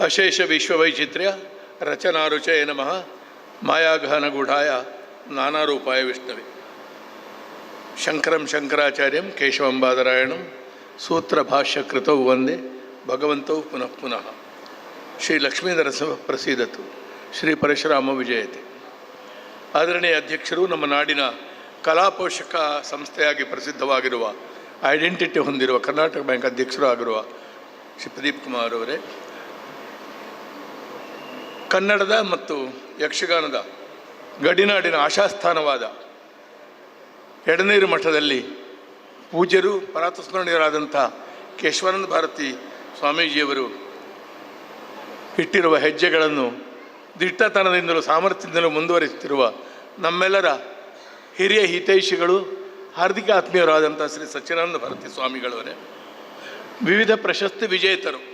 ಅಶೇಷ ವಿಶ್ವವೈಚಿತ್ರ್ಯ ರಚನಾರುಚಯ ನಮಃ ಮಾಯಾಗಹನಗೂಢಾಯ ನಾನಾರೂಪಾಯ ವಿಷ್ಣುವೆ ಶಂಕರಂ ಶಂಕರಾಚಾರ್ಯಂ ಕೇಶವಂ ಬಾದರಾಯಣಂ ಸೂತ್ರಭಾಷ್ಯಕೃತೌ ವಂದೇ ಭಗವಂತೌ ಪುನಃ ಪುನಃ. ಶ್ರೀ ಲಕ್ಷ್ಮೀಧರಸ ಪ್ರಸೀದತು, ಶ್ರೀ ಪರಶುರಾಮ ವಿಜಯತೆ. ಆದರಣೀಯ ಅಧ್ಯಕ್ಷರು, ನಮ್ಮ ನಾಡಿನ ಕಲಾಪೋಷಕ ಸಂಸ್ಥೆಯಾಗಿ ಪ್ರಸಿದ್ಧವಾಗಿರುವ, ಐಡೆಂಟಿಟಿ ಹೊಂದಿರುವ ಕರ್ನಾಟಕ ಬ್ಯಾಂಕ್ ಅಧ್ಯಕ್ಷರು ಆಗಿರುವ ಶ್ರೀ ಪ್ರದೀಪ್ ಕುಮಾರ್ ಅವರೇ ಕನ್ನಡದ ಮತ್ತು ಯಕ್ಷಗಾನದ ಗಡಿನಾಡಿನ ಆಶಾಸ್ಥಾನವಾದ ಎಡನೀರು ಮಠದಲ್ಲಿ ಪೂಜ್ಯರು ಪರಾತಸ್ಮರಣೀಯರಾದಂಥ ಕೇಶವಾನಂದ ಭಾರತಿ ಸ್ವಾಮೀಜಿಯವರು ಇಟ್ಟಿರುವ ಹೆಜ್ಜೆಗಳನ್ನು ದಿಟ್ಟತನದಿಂದಲೂ ಸಾಮರ್ಥ್ಯದಿಂದಲೂ ಮುಂದುವರಿಸುತ್ತಿರುವ ನಮ್ಮೆಲ್ಲರ ಹಿರಿಯ ಹಿತೈಷಿಗಳು, ಹಾರ್ದಿಕ ಆತ್ಮೀಯರಾದಂಥ ಶ್ರೀ ಸಚ್ಚಿದಾನಂದ ಭಾರತಿ ಸ್ವಾಮಿಗಳವರೇ. ವಿವಿಧ ಪ್ರಶಸ್ತಿ ವಿಜೇತರು.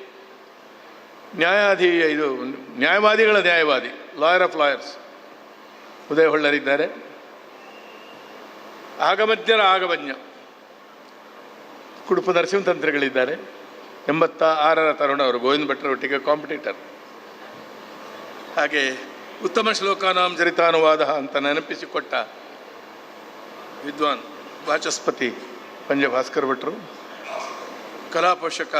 ನ್ಯಾಯಾಧಿ, ಇದು ನ್ಯಾಯವಾದಿಗಳ ನ್ಯಾಯವಾದಿ, ಲಾಯರ್ ಆಫ್ ಲಾಯರ್ಸ್. ಉದಯ ಹೊಳ್ಳರಿದ್ದಾರೆ ಆಗಮಜ್ಞರ ಆಗಮಜ್ಞ. ಕುಡುಪು ನರಸಿಂಹತಂತ್ರಿಗಳಿದ್ದಾರೆ ಎಂಬತ್ತ ಆರರ ತರುಣ ಅವರು ಗೋವಿಂದ ಭಟ್ರ ಒಟ್ಟಿಗೆ ಕಾಂಪಿಟೇಟರ್ ಹಾಗೆ ಉತ್ತಮ ಶ್ಲೋಕಾನಾಂ ಚರಿತಾನುವಾದ ಅಂತ ನೆನಪಿಸಿಕೊಟ್ಟ ವಿದ್ವಾನ್ ವಾಚಸ್ಪತಿ ಪಂಜ ಭಾಸ್ಕರ್ ಭಟ್ರು, ಕಲಾಪೋಷಕ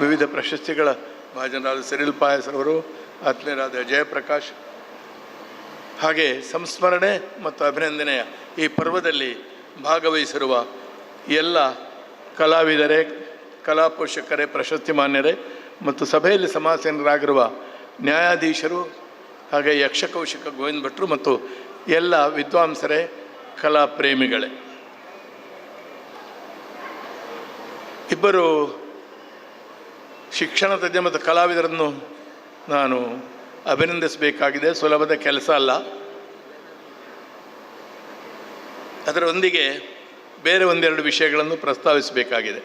ವಿವಿಧ ಪ್ರಶಸ್ತಿಗಳ ಭಾಜನರಾದ ಸಿರಿಲ್ ಅವರು, ಆತ್ಮೀಯರಾದ ಜಯಪ್ರಕಾಶ್, ಹಾಗೆ ಸಂಸ್ಮರಣೆ ಮತ್ತು ಅಭಿನಂದನೆಯ ಈ ಪರ್ವದಲ್ಲಿ ಭಾಗವಹಿಸಿರುವ ಎಲ್ಲ ಕಲಾವಿದರೇ ಕಲಾಪೋಷಕರೇ ಪ್ರಶಸ್ತಿ ಮಾನ್ಯರೇ ಮತ್ತು ಸಭೆಯಲ್ಲಿ ಸಮಾಸೀನರಾಗಿರುವ ನ್ಯಾಯಾಧೀಶರು ಹಾಗೆ ಯಕ್ಷಕೌಶಿಕ ಗೋವಿಂದ ಭಟ್ರು ಮತ್ತು ಎಲ್ಲ ವಿದ್ವಾಂಸರೇ, ಕಲಾ ಪ್ರೇಮಿಗಳೇ. ಇಬ್ಬರು ಶಿಕ್ಷಣ ತಜ್ಞ ಮತ್ತು ಕಲಾವಿದರನ್ನು ನಾನು ಅಭಿನಂದಿಸಬೇಕಾಗಿದೆ. ಸುಲಭದ ಕೆಲಸ ಅಲ್ಲ. ಅದರೊಂದಿಗೆ ಬೇರೆ ಒಂದೆರಡು ವಿಷಯಗಳನ್ನು ಪ್ರಸ್ತಾವಿಸಬೇಕಾಗಿದೆ.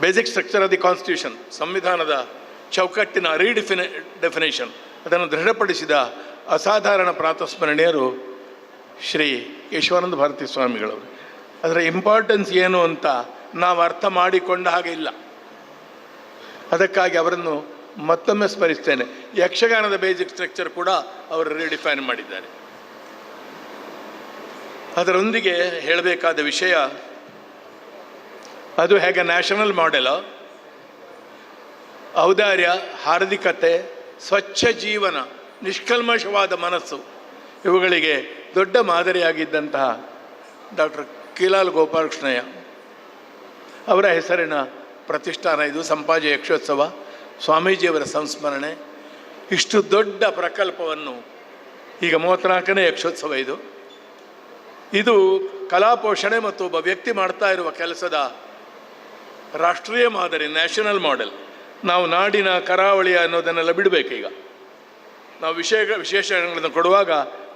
Basic structure of the constitution ಸಂವಿಧಾನದ ಚೌಕಟ್ಟಿನ ರೀಡಿಫಿನೆ ಡೆಫಿನೇಷನ್ ಅದನ್ನು ದೃಢಪಡಿಸಿದ ಅಸಾಧಾರಣ ಪ್ರಾತಸ್ಮರಣೀಯರು ಶ್ರೀ ಯಶವಾನಂದ ಭಾರತಿ ಸ್ವಾಮಿಗಳವರು. ಅದರ ಇಂಪಾರ್ಟೆನ್ಸ್ ಏನು ಅಂತ ನಾವು ಅರ್ಥ ಮಾಡಿಕೊಂಡ ಹಾಗೆ ಇಲ್ಲ. ಅದಕ್ಕಾಗಿ ಅವರನ್ನು ಮತ್ತೊಮ್ಮೆ ಸ್ಮರಿಸ್ತೇನೆ. ಯಕ್ಷಗಾನದ ಬೇಸಿಕ್ ಸ್ಟ್ರಕ್ಚರ್ ಕೂಡ ಅವರು ರೀಡಿಫೈನ್ ಮಾಡಿದ್ದಾರೆ. ಅದರೊಂದಿಗೆ ಹೇಳಬೇಕಾದ ವಿಷಯ, ಅದು ಹೇಗೆ ನ್ಯಾಷನಲ್ ಮಾಡೆಲ್ ಔದಾರ್ಯ, ಹಾರ್ದಿಕತೆ, ಸ್ವಚ್ಛ ಜೀವನ, ನಿಷ್ಕಲ್ಮಶವಾದ ಮನಸ್ಸು, ಇವುಗಳಿಗೆ ದೊಡ್ಡ ಮಾದರಿಯಾಗಿದ್ದಂತಹ ಡಾಕ್ಟರ್ ಕಿಲಾಲ್ ಗೋಪಾಲಕೃಷ್ಣಯ್ಯ. ಅವರ ಹೆಸರಿನ ಪ್ರತಿಷ್ಠಾನ ಇದು ಸಂಪಾಜಿ ಯಕ್ಷೋತ್ಸವ, ಸ್ವಾಮೀಜಿಯವರ ಸಂಸ್ಮರಣೆ. ಇಷ್ಟು ದೊಡ್ಡ ಪ್ರಕಲ್ಪವನ್ನು ಈಗ ಮೂವತ್ತ್ನಾಲ್ಕನೇ ಯಕ್ಷೋತ್ಸವ ಇದು. ಇದು ಕಲಾಪೋಷಣೆ ಮತ್ತು ಒಬ್ಬ ವ್ಯಕ್ತಿ ಮಾಡ್ತಾ ಇರುವ ಕೆಲಸದ ರಾಷ್ಟ್ರೀಯ ಮಾದರಿ, ನ್ಯಾಷನಲ್ ಮಾಡೆಲ್. ನಾವು ನಾಡಿನ ಕರಾವಳಿ ಅನ್ನೋದನ್ನೆಲ್ಲ ಬಿಡಬೇಕೀಗ. ನಾವು ವಿಷಯ ವಿಶೇಷಗಳನ್ನು ಕೊಡುವಾಗ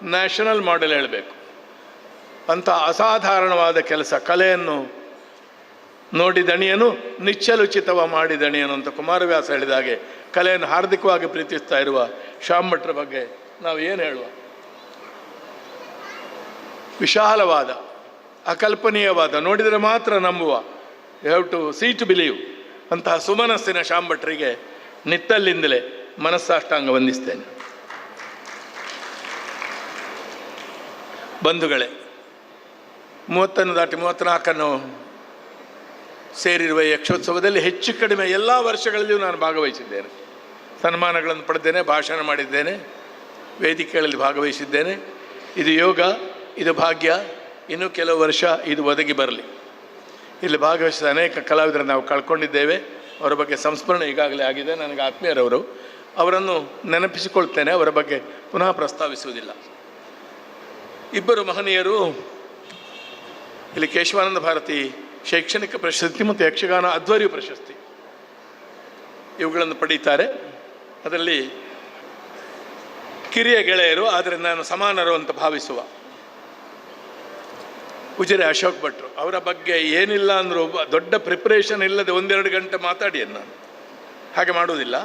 ನ್ಯಾಷನಲ್ ಮಾಡೆಲ್ ಹೇಳಬೇಕು. ಅಂಥ ಅಸಾಧಾರಣವಾದ ಕೆಲಸ, ಕಲೆಯನ್ನು ನೋಡಿ ದಣಿಯನು ನಿಶ್ಚಲುಚಿತವ ಮಾಡಿ ದಣಿಯನು ಅಂತ ಕುಮಾರವ್ಯಾಸ ಹೇಳಿದ ಹಾಗೆ ಕಲೆಯನ್ನು ಹಾರ್ದಿಕವಾಗಿ ಪ್ರೀತಿಸ್ತಾ ಇರುವ ಶಾಮಭಟ್ರ ಬಗ್ಗೆ ನಾವು ಏನು ಹೇಳುವ? ವಿಶಾಲವಾದ, ಅಕಲ್ಪನೀಯವಾದ, ನೋಡಿದರೆ ಮಾತ್ರ ನಂಬುವ you have to see to believe ಅಂತಹ ಸುಮನಸ್ಸಿನ ಶಾಂಭಟ್ರಿಗೆ ನಿತ್ತಲ್ಲಿಂದಲೇ ಮನಸ್ಸಾಷ್ಟಾಂಗ ವಂದಿಸ್ತೇನೆ. ಬಂಧುಗಳೇ, ಮೂವತ್ತನ್ನು ದಾಟಿ ಮೂವತ್ತ್ನಾಲ್ಕನ್ನು ಸೇರಿರುವ ಯಕ್ಷೋತ್ಸವದಲ್ಲಿ ಹೆಚ್ಚು ಕಡಿಮೆ ಎಲ್ಲ ವರ್ಷಗಳಲ್ಲಿಯೂ ನಾನು ಭಾಗವಹಿಸಿದ್ದೇನೆ. ಸನ್ಮಾನಗಳನ್ನು ಪಡೆದೇನೆ ಭಾಷಣ ಮಾಡಿದ್ದೇನೆ, ವೇದಿಕೆಗಳಲ್ಲಿ ಭಾಗವಹಿಸಿದ್ದೇನೆ. ಇದು ಯೋಗ, ಇದು ಭಾಗ್ಯ, ಇನ್ನೂ ಕೆಲವು ವರ್ಷ ಇದು ಒದಗಿ ಬರಲಿ. ಇಲ್ಲಿ ಭಾಗವಹಿಸಿದ ಅನೇಕ ಕಲಾವಿದರನ್ನು ನಾವು ಕಳ್ಕೊಂಡಿದ್ದೇವೆ. ಅವರ ಬಗ್ಗೆ ಸಂಸ್ಮರಣೆ ಈಗಾಗಲೇ ಆಗಿದೆ. ನನಗೆ ಆತ್ಮೀಯರವರು ಅವರನ್ನು ನೆನಪಿಸಿಕೊಳ್ತೇನೆ, ಅವರ ಬಗ್ಗೆ ಪುನಃ ಪ್ರಸ್ತಾವಿಸುವುದಿಲ್ಲ. ಇಬ್ಬರು ಮಹನೀಯರು, ಇಲ್ಲಿ ಕೇಶವಾನಂದ ಭಾರತಿ ಶೈಕ್ಷಣಿಕ ಪ್ರಶಸ್ತಿ ಮತ್ತು ಯಕ್ಷಗಾನ ಅಧ್ವರ್ಯ ಪ್ರಶಸ್ತಿ ಇವುಗಳನ್ನು ಪಡೀತಾರೆ. ಅದರಲ್ಲಿ ಕಿರಿಯ ಗೆಳೆಯರು, ಆದರೆ ನಾನು ಸಮಾನರು ಅಂತ ಭಾವಿಸುವ ಉಜಿರೆ ಅಶೋಕ್ ಭಟ್ರು, ಅವರ ಬಗ್ಗೆ ಏನಿಲ್ಲ ಅಂದರೂ ದೊಡ್ಡ ಪ್ರಿಪ್ರೇಷನ್ ಇಲ್ಲದೆ ಒಂದೆರಡು ಗಂಟೆ ಮಾತಾಡಿ ನಾನು? ಹಾಗೆ ಮಾಡುವುದಿಲ್ಲ.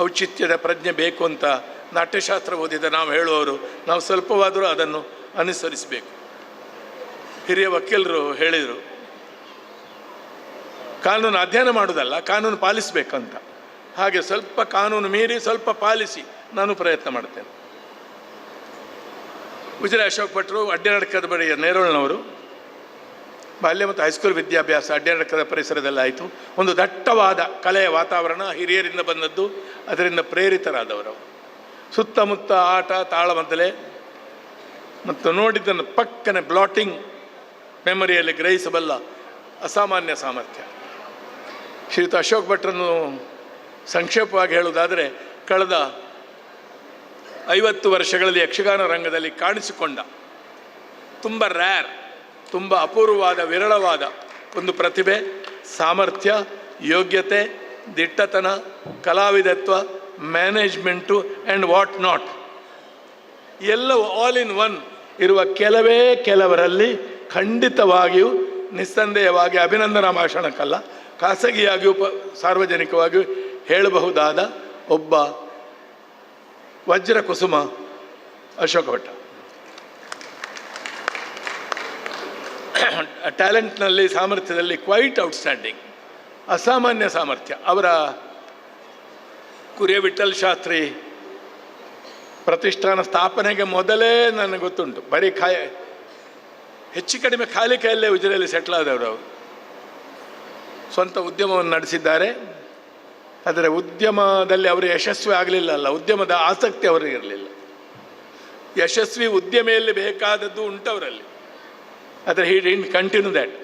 ಔಚಿತ್ಯದ ಪ್ರಜ್ಞೆ ಬೇಕು ಅಂತ ನಾಟ್ಯಶಾಸ್ತ್ರ ಓದಿದ ನಾವು ಹೇಳುವವರು, ನಾವು ಸ್ವಲ್ಪವಾದರೂ ಅದನ್ನು ಅನುಸರಿಸಬೇಕು. ಹಿರಿಯ ವಕೀಲರು ಹೇಳಿದರು, ಕಾನೂನು ಅಧ್ಯಯನ ಮಾಡೋದಲ್ಲ ಕಾನೂನು ಪಾಲಿಸಬೇಕಂತ. ಹಾಗೆ ಸ್ವಲ್ಪ ಕಾನೂನು ಮೀರಿ ಸ್ವಲ್ಪ ಪಾಲಿಸಿ, ನಾನು ಪ್ರಯತ್ನ ಮಾಡ್ತೇನೆ. ಉಜಿರೆ ಅಶೋಕ್ ಭಟ್ರು ಅಡ್ಡನಡಕದ ಬಳಿ ನೇರೋಳ್ನವರು, ಬಾಲ್ಯ ಮತ್ತು ಹೈಸ್ಕೂಲ್ ವಿದ್ಯಾಭ್ಯಾಸ ಅಡ್ಡನಡಕದ ಪರಿಸರದಲ್ಲಾಯಿತು ಒಂದು ದಟ್ಟವಾದ ಕಲೆಯ ವಾತಾವರಣ ಹಿರಿಯರಿಂದ ಬಂದದ್ದು, ಅದರಿಂದ ಪ್ರೇರಿತರಾದವರು ಸುತ್ತಮುತ್ತ ಆಟ ತಾಳಮದ್ದಲೆ ಮತ್ತು ನೋಡಿದ್ದನ್ನು ಪಕ್ಕನೆ ಬ್ಲಾಟಿಂಗ್ ಮೆಮೊರಿಯಲ್ಲಿ ಗ್ರಹಿಸಬಲ್ಲ ಅಸಾಮಾನ್ಯ ಸಾಮರ್ಥ್ಯ. ಶ್ರೀಯುತ ಅಶೋಕ್ ಭಟ್ರನ್ನು ಸಂಕ್ಷೇಪವಾಗಿ ಹೇಳುವುದಾದರೆ, ಕಳೆದ ಐವತ್ತು ವರ್ಷಗಳಲ್ಲಿ ಯಕ್ಷಗಾನ ರಂಗದಲ್ಲಿ ಕಾಣಿಸಿಕೊಂಡ ತುಂಬ ರ್ಯಾರ್ ತುಂಬ ಅಪೂರ್ವವಾದ, ವಿರಳವಾದ ಒಂದು ಪ್ರತಿಭೆ, ಸಾಮರ್ಥ್ಯ, ಯೋಗ್ಯತೆ, ದಿಟ್ಟತನ, ಕಲಾವಿದತ್ವ, ಮ್ಯಾನೇಜ್ಮೆಂಟು ಆ್ಯಂಡ್ ವಾಟ್ ನಾಟ್ ಎಲ್ಲವೂ ಆಲ್ ಇನ್ ಒನ್ ಇರುವ ಕೆಲವೇ ಕೆಲವರಲ್ಲಿ ಖಂಡಿತವಾಗಿಯೂ ನಿಸ್ಸಂದೇಹವಾಗಿ ಅಭಿನಂದನಾ ಭಾಷಣಕ್ಕಲ್ಲ, ಖಾಸಗಿಯಾಗಿಯೂ ಪ, ಸಾರ್ವಜನಿಕವಾಗಿಯೂ ಹೇಳಬಹುದಾದ ಒಬ್ಬ ವಜ್ರ ಕುಸುಮ ಅಶೋಕ ಭಟ್ಟ ಟ್ಯಾಲೆಂಟ್ನಲ್ಲಿ, ಸಾಮರ್ಥ್ಯದಲ್ಲಿ ಕ್ವೈಟ್ ಔಟ್ಸ್ಟ್ಯಾಂಡಿಂಗ್, ಅಸಾಮಾನ್ಯ ಸಾಮರ್ಥ್ಯ. ಅವರ ಕುರಿಯ ವಿಠಲ್ ಶಾಸ್ತ್ರಿ ಪ್ರತಿಷ್ಠಾನ ಸ್ಥಾಪನೆಗೆ ಮೊದಲೇ ನನಗೆ ಗೊತ್ತುಂಟು. ಬರೀ ಖಾಯ ಹೆಚ್ಚು ಕಡಿಮೆ ಖಾಲಿ ಕೈಯಲ್ಲೇ ಉಜಿರೆಯಲ್ಲಿ ಸೆಟ್ಲ್ ಆದವರು ಅವರು. ಸ್ವಂತ ಉದ್ಯಮವನ್ನು ನಡೆಸಿದ್ದಾರೆ. ಆದರೆ ಉದ್ಯಮದಲ್ಲಿ ಅವರು ಯಶಸ್ವಿ ಆಗಲಿಲ್ಲ ಅಲ್ಲ, ಉದ್ಯಮದ ಆಸಕ್ತಿ ಅವರಿಗೆ ಇರಲಿಲ್ಲ. ಯಶಸ್ವಿ ಉದ್ಯಮೆಯಲ್ಲಿ ಬೇಕಾದದ್ದು ಉಂಟವರಲ್ಲಿ. ಆದರೆ ಹಿ ಡಿಂಟ್ ಕಂಟಿನ್ಯೂ ದ್ಯಾಟ್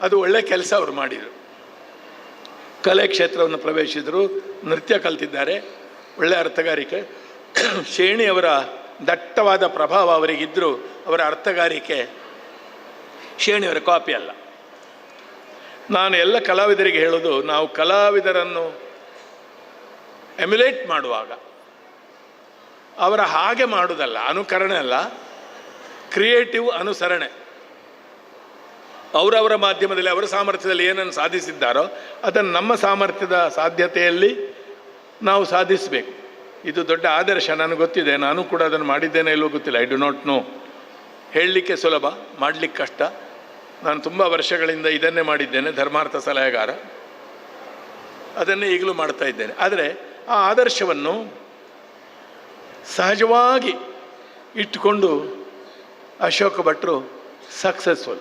ಅದು ಒಳ್ಳೆ ಕೆಲಸ ಅವರು ಮಾಡಿದರು. ಕಲೆ ಕ್ಷೇತ್ರವನ್ನು ಪ್ರವೇಶಿಸಿದರು, ನೃತ್ಯ ಕಲ್ತಿದ್ದಾರೆ. ಒಳ್ಳೆಯ ಅರ್ಥಗಾರಿಕೆ. ಶೇಣಿಯವರ ದಟ್ಟವಾದ ಪ್ರಭಾವ ಅವರಿಗಿದ್ದರೂ ಅವರ ಅರ್ಥಗಾರಿಕೆ ಶೇಣಿಯವರ ಕಾಪಿ ಅಲ್ಲ. ನಾನು ಎಲ್ಲ ಕಲಾವಿದರಿಗೆ ಹೇಳೋದು, ನಾವು ಕಲಾವಿದರನ್ನು ಎಮ್ಯುಲೇಟ್ ಮಾಡುವಾಗ. ಅವರ ಹಾಗೆ ಮಾಡುವುದಲ್ಲ ಅನುಕರಣೆ ಅಲ್ಲ ಕ್ರಿಯೇಟಿವ್ ಅನುಸರಣೆ. ಅವರವರ ಮಾಧ್ಯಮದಲ್ಲಿ, ಅವರ ಸಾಮರ್ಥ್ಯದಲ್ಲಿ ಏನನ್ನು ಸಾಧಿಸಿದ್ದಾರೋ, ಅದನ್ನು ನಮ್ಮ ಸಾಮರ್ಥ್ಯದ ಸಾಧ್ಯತೆಯಲ್ಲಿ ನಾವು ಸಾಧಿಸಬೇಕು. ಇದು ದೊಡ್ಡ ಆದರ್ಶ, ನನಗೆ ಗೊತ್ತಿದೆ, ನಾನು ಕೂಡ ಅದನ್ನು ಮಾಡಿದ್ದೇನೆ ಇಲ್ಲವೋ ಗೊತ್ತಿಲ್ಲ ಐ ಡು ನಾಟ್ ನೋ ಹೇಳಲಿಕ್ಕೆ ಸುಲಭ, ಮಾಡಲಿಕ್ಕೆ ಕಷ್ಟ. ನಾನು ತುಂಬ ವರ್ಷಗಳಿಂದ ಇದನ್ನೇ ಮಾಡಿದ್ದೇನೆ, ಧರ್ಮಾರ್ಥ ಸಲಹೆಗಾರ. ಅದನ್ನೇ ಈಗಲೂ ಮಾಡ್ತಾ ಇದ್ದೇನೆ. ಆದರೆ ಆ ಆದರ್ಶವನ್ನು ಸಹಜವಾಗಿ ಇಟ್ಟುಕೊಂಡು ಅಶೋಕ ಭಟ್ರು ಸಕ್ಸಸ್ಫುಲ್.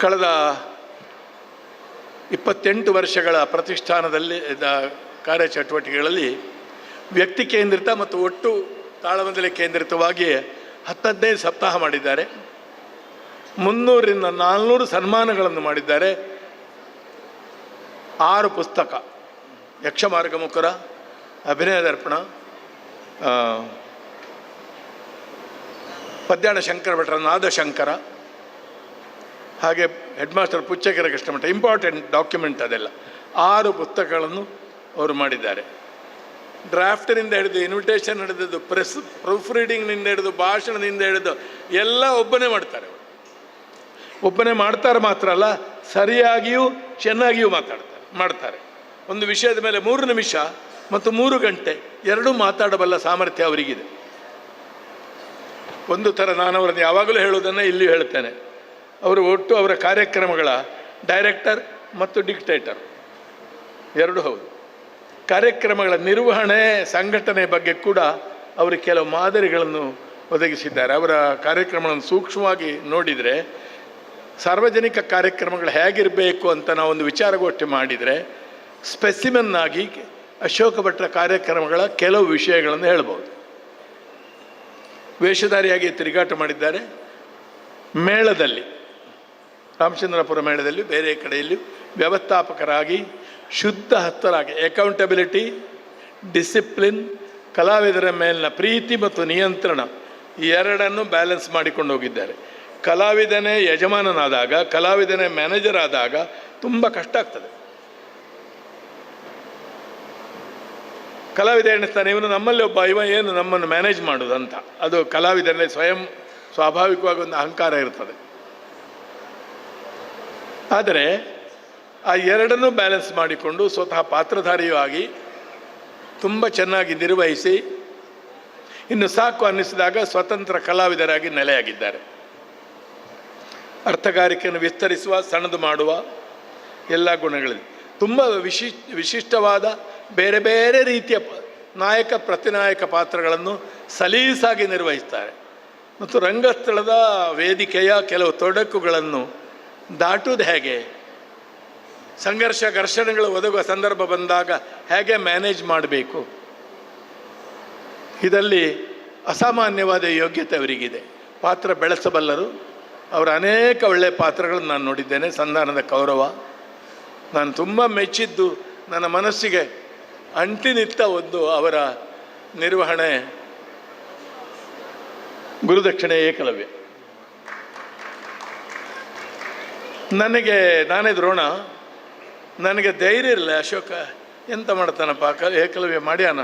ಕಳೆದ ಇಪ್ಪತ್ತೆಂಟು ವರ್ಷಗಳ ಪ್ರತಿಷ್ಠಾನದಲ್ಲಿ ಕಾರ್ಯಚಟುವಟಿಕೆಗಳಲ್ಲಿ ವ್ಯಕ್ತಿ ಕೇಂದ್ರಿತ ಮತ್ತು ಒಟ್ಟು ತಾಳಮಂದಲೆ ಕೇಂದ್ರಿತವಾಗಿ ಹತ್ತದೈದು ಸಪ್ತಾಹ ಮಾಡಿದ್ದಾರೆ. ಮುನ್ನೂರಿಂದ ನಾಲ್ನೂರು ಸನ್ಮಾನಗಳನ್ನು ಮಾಡಿದ್ದಾರೆ. ಆರು ಪುಸ್ತಕ. ಯಕ್ಷಮಾರ್ಗ ಮುಖರ, ಅಭಿನಯ ದರ್ಪಣ ಪದ್ಯಾಣ ಶಂಕರ ಭಟ್ರ ನಾದಶಂಕರ ಹಾಗೆ headmaster Puchchakere Krishnamatha important document ಅದೆಲ್ಲ. ಆರು ಪುಸ್ತಕಗಳನ್ನು ಅವರು ಮಾಡಿದ್ದಾರೆ. ಡ್ರಾಫ್ಟ್ನಿಂದ ಹಿಡಿದು ಇನ್ವಿಟೇಷನ್ ಹಿಡಿದು ಪ್ರೆಸ್ ಪ್ರೂಫ್ ರೀಡಿಂಗ್ನಿಂದ ಹಿಡಿದು, ಭಾಷಣದಿಂದ ಹಿಡಿದು, ಎಲ್ಲ ಒಬ್ಬನೇ ಮಾಡ್ತಾರೆ. ಒಬ್ಬನೇ ಮಾಡ್ತಾರೆ ಮಾತ್ರ ಅಲ್ಲ, ಸರಿಯಾಗಿಯೂ ಚೆನ್ನಾಗಿಯೂ ಮಾತಾಡ್ತಾರೆ, ಮಾಡ್ತಾರೆ. ಒಂದು ವಿಷಯದ ಮೇಲೆ ಮೂರು ನಿಮಿಷ ಮತ್ತು ಮೂರು ಗಂಟೆ ಎರಡೂ ಮಾತಾಡಬಲ್ಲ ಸಾಮರ್ಥ್ಯ ಅವರಿಗಿದೆ. ಒಂದು ಥರ ನಾನು ಅವರನ್ನು ಯಾವಾಗಲೂ ಹೇಳೋದನ್ನು ಇಲ್ಲಿಯೂ ಹೇಳ್ತೇನೆ. ಅವರು ಒಟ್ಟು ಅವರ ಕಾರ್ಯಕ್ರಮಗಳ ಡೈರೆಕ್ಟರ್ ಮತ್ತು ಡಿಕ್ಟೇಟರ್. ಎರಡು ಹೌದು. ಕಾರ್ಯಕ್ರಮಗಳ ನಿರ್ವಹಣೆ ಸಂಘಟನೆ ಬಗ್ಗೆ ಕೂಡ ಅವರು ಕೆಲವು ಮಾದರಿಗಳನ್ನು ಒದಗಿಸಿದ್ದಾರೆ. ಅವರ ಕಾರ್ಯಕ್ರಮಗಳನ್ನು ಸೂಕ್ಷ್ಮವಾಗಿ ನೋಡಿದರೆ ಸಾರ್ವಜನಿಕ ಕಾರ್ಯಕ್ರಮಗಳು ಹೇಗಿರಬೇಕು ಅಂತ ನಾವೊಂದು ವಿಚಾರಗೋಷ್ಠಿ ಮಾಡಿದರೆ ಸ್ಪೆಸಿಮನ್ ಆಗಿ ಅಶೋಕ ಭಟ್ರ ಕಾರ್ಯಕ್ರಮಗಳ ಕೆಲವು ವಿಷಯಗಳನ್ನು ಹೇಳ್ಬೋದು. ವೇಷಧಾರಿಯಾಗಿ ತಿರುಗಾಟ ಮಾಡಿದ್ದಾರೆ. ಮೇಳದಲ್ಲಿ ರಾಮಚಂದ್ರಪುರ ಮೇಳದಲ್ಲಿ ಬೇರೆ ಕಡೆಯಲ್ಲಿ ವ್ಯವಸ್ಥಾಪಕರಾಗಿ ಶುದ್ಧ ಹತ್ತರಾಗಿ ಅಕೌಂಟಬಿಲಿಟಿ ಡಿಸಿಪ್ಲಿನ್ ಕಲಾವಿದರ ಮೇಲಿನ ಪ್ರೀತಿ ಮತ್ತು ನಿಯಂತ್ರಣ, ಎರಡನ್ನು ಬ್ಯಾಲೆನ್ಸ್ ಮಾಡಿಕೊಂಡು ಹೋಗಿದ್ದಾರೆ. ಕಲಾವಿದನೇ ಯಜಮಾನನಾದಾಗ, ಕಲಾವಿದನೇ ಮ್ಯಾನೇಜರ್ ಆದಾಗ ತುಂಬ ಕಷ್ಟ ಆಗ್ತದೆ. ಕಲಾವಿದ ಎಣಿಸ್ತಾನೆ, ಇವನು ನಮ್ಮಲ್ಲಿ ಒಬ್ಬ, ಇವ ಏನು ನಮ್ಮನ್ನು ಮ್ಯಾನೇಜ್ ಮಾಡೋದಂತ. ಅದು ಕಲಾವಿದರಲ್ಲಿ ಸ್ವಯಂ ಸ್ವಾಭಾವಿಕವಾಗಿ ಒಂದು ಅಹಂಕಾರ ಇರ್ತದೆ. ಆದರೆ ಆ ಎರಡನ್ನೂ ಬ್ಯಾಲೆನ್ಸ್ ಮಾಡಿಕೊಂಡು ಸ್ವತಃ ಪಾತ್ರಧಾರಿಯೂ ಆಗಿ ತುಂಬ ಚೆನ್ನಾಗಿ ನಿರ್ವಹಿಸಿ, ಇನ್ನು ಸಾಕು ಅನ್ನಿಸಿದಾಗ ಸ್ವತಂತ್ರ ಕಲಾವಿದರಾಗಿ ನೆಲೆಯಾಗಿದ್ದಾರೆ. ಅರ್ಥಗಾರಿಕೆಯನ್ನು ವಿಸ್ತರಿಸುವ, ಸಣ್ಣದು ಮಾಡುವ ಎಲ್ಲ ಗುಣಗಳಿದೆ. ತುಂಬ ವಿಶಿ, ವಿಶಿಷ್ಟವಾದ ಬೇರೆ ಬೇರೆ ರೀತಿಯ ನಾಯಕ, ಪ್ರತಿನಾಯಕ ಪಾತ್ರಗಳನ್ನು ಸಲೀಸಾಗಿ ನಿರ್ವಹಿಸ್ತಾರೆ. ಮತ್ತು ರಂಗಸ್ಥಳದ ವೇದಿಕೆಯ ಕೆಲವು ತೊಡಕುಗಳನ್ನು ದಾಟುವುದು ಹೇಗೆ? ಸಂಘರ್ಷ ಘರ್ಷಣೆಗಳು ಒದಗುವ ಸಂದರ್ಭ ಬಂದಾಗ ಹೇಗೆ ಮ್ಯಾನೇಜ್ ಮಾಡಬೇಕು? ಇದರಲ್ಲಿ ಅಸಾಮಾನ್ಯವಾದ ಯೋಗ್ಯತೆ ಅವರಿಗಿದೆ. ಪಾತ್ರ ಬೆಳೆಸಬಲ್ಲರು. ಅವರ ಅನೇಕ ಒಳ್ಳೆಯ ಪಾತ್ರಗಳನ್ನು ನಾನು ನೋಡಿದ್ದೇನೆ. ಸಂಧಾನದ ಕೌರವ. ನಾನು ತುಂಬ ಮೆಚ್ಚಿದ್ದು ನನ್ನ ಮನಸ್ಸಿಗೆ ಅಂಟಿನಿತ್ತ ಒಂದು ಅವರ ನಿರ್ವಹಣೆ. ಗುರುದಕ್ಷಿಣೆ ಏಕಲವ್ಯ. ನನಗೆ ನಾನೇ ದ್ರೋಣ. ನನಗೆ ಧೈರ್ಯ ಇರಲಿಲ್ಲ ಅಶೋಕ. ಎಂತ ಮಾಡ್ತಾನಪ್ಪ? ಕ ಏಕಲವ್ಯ ಮಾಡ್ಯಾನ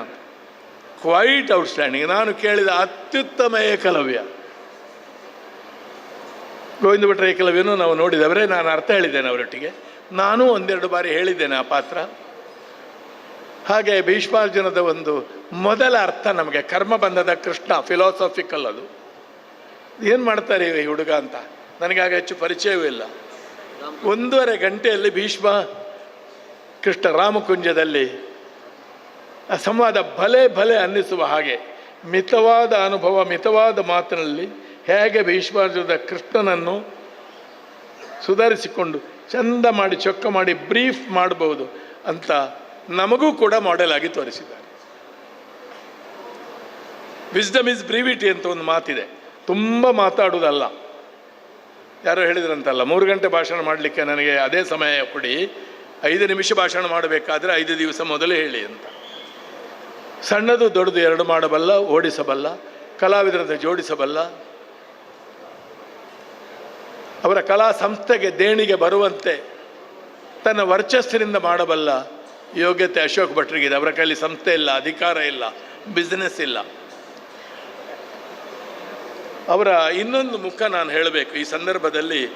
ಕ್ವೈಟ್ ಔಟ್ಸ್ಟ್ಯಾಂಡಿಂಗ್ ನಾನು ಕೇಳಿದ ಅತ್ಯುತ್ತಮ ಏಕಲವ್ಯ ಗೋವಿಂದ ಭಟ್ರ ಏಕಲವ್ಯನೂ ನಾವು ನೋಡಿದವರೇ. ನಾನು ಅರ್ಥ ಹೇಳಿದ್ದೇನೆ ಅವರೊಟ್ಟಿಗೆ. ನಾನು ಒಂದೆರಡು ಬಾರಿ ಹೇಳಿದ್ದೇನೆ ಆ ಪಾತ್ರ. ಹಾಗೆ ಭೀಷ್ಮಾರ್ಜುನದ ಒಂದು ಮೊದಲ ಅರ್ಥ ನಮಗೆ ಕರ್ಮ ಬಂಧದ ಕೃಷ್ಣ ಫಿಲಾಸಫಿಕಲ್ ಅದು. ಏನು ಮಾಡ್ತಾರೆ ಈ ಹುಡುಗ ಅಂತ? ನನಗಾಗ ಹೆಚ್ಚು ಪರಿಚಯವೂ ಇಲ್ಲ. ಒಂದೂವರೆ ಗಂಟೆಯಲ್ಲಿ ಭೀಷ್ಮ ಕೃಷ್ಣ ರಾಮಕುಂಜದಲ್ಲಿ ಸಂವಾದ ಭಲೆ ಭಲೆ ಅನ್ನಿಸುವ ಹಾಗೆ, ಮಿತವಾದ ಅನುಭವ, ಮಿತವಾದ ಮಾತಿನಲ್ಲಿ ಹೇಗೆ ಭೀಷ್ಮಾರ್ಜುನ ಕೃಷ್ಣನನ್ನು ಸುಧಾರಿಸಿಕೊಂಡು ಚಂದ ಮಾಡಿ, ಚೊಕ್ಕ ಮಾಡಿ, ಬ್ರೀಫ್ ಮಾಡಬಹುದು ಅಂತ ನಮಗೂ ಕೂಡ ಮಾಡೆಲ್ ಆಗಿ ತೋರಿಸಿದ್ದಾರೆ. ವಿಸ್ಡಮ್ ಇಸ್ ಬ್ರೀವಿಟಿ ಅಂತ ಒಂದು ಮಾತಿದೆ. ತುಂಬ ಮಾತಾಡುವುದಲ್ಲ. ಯಾರೋ ಹೇಳಿದ್ರಂತಲ್ಲ, ಮೂರು ಗಂಟೆ ಭಾಷಣ ಮಾಡಲಿಕ್ಕೆ ನನಗೆ ಅದೇ ಸಮಯ ಕೊಡಿ. ಐದು ನಿಮಿಷ ಭಾಷಣ ಮಾಡಬೇಕಾದ್ರೆ ಐದು ದಿವಸ ಮೊದಲೇ ಹೇಳಿ ಅಂತ. ಸಣ್ಣದು ದೊಡ್ಡದು ಎರಡು ಮಾಡಬಲ್ಲ, ಓಡಿಸಬಲ್ಲ ಕಲಾವಿದರಂತೆ ಜೋಡಿಸಬಲ್ಲ. ಅವರ ಕಲಾ ಸಂಸ್ಥೆಗೆ ದೇಣಿಗೆ ಬರುವಂತೆ ತನ್ನ ವರ್ಚಸ್ಸಿನಿಂದ ಮಾಡಬಲ್ಲ ಯೋಗ್ಯತೆ ಅಶೋಕ್ ಭಟ್ರಿಗಿದೆ. ಅವರ ಕೈಲಿ ಸಂಸ್ಥೆ ಇಲ್ಲ, ಅಧಿಕಾರ ಇಲ್ಲ ಬಿಸ್ನೆಸ್ ಇಲ್ಲ. ಅವರ ಇನ್ನೊಂದು ಮುಖ ನಾನು ಹೇಳಬೇಕು. ಈ ಸಂದರ್ಭದಲ್ಲಿ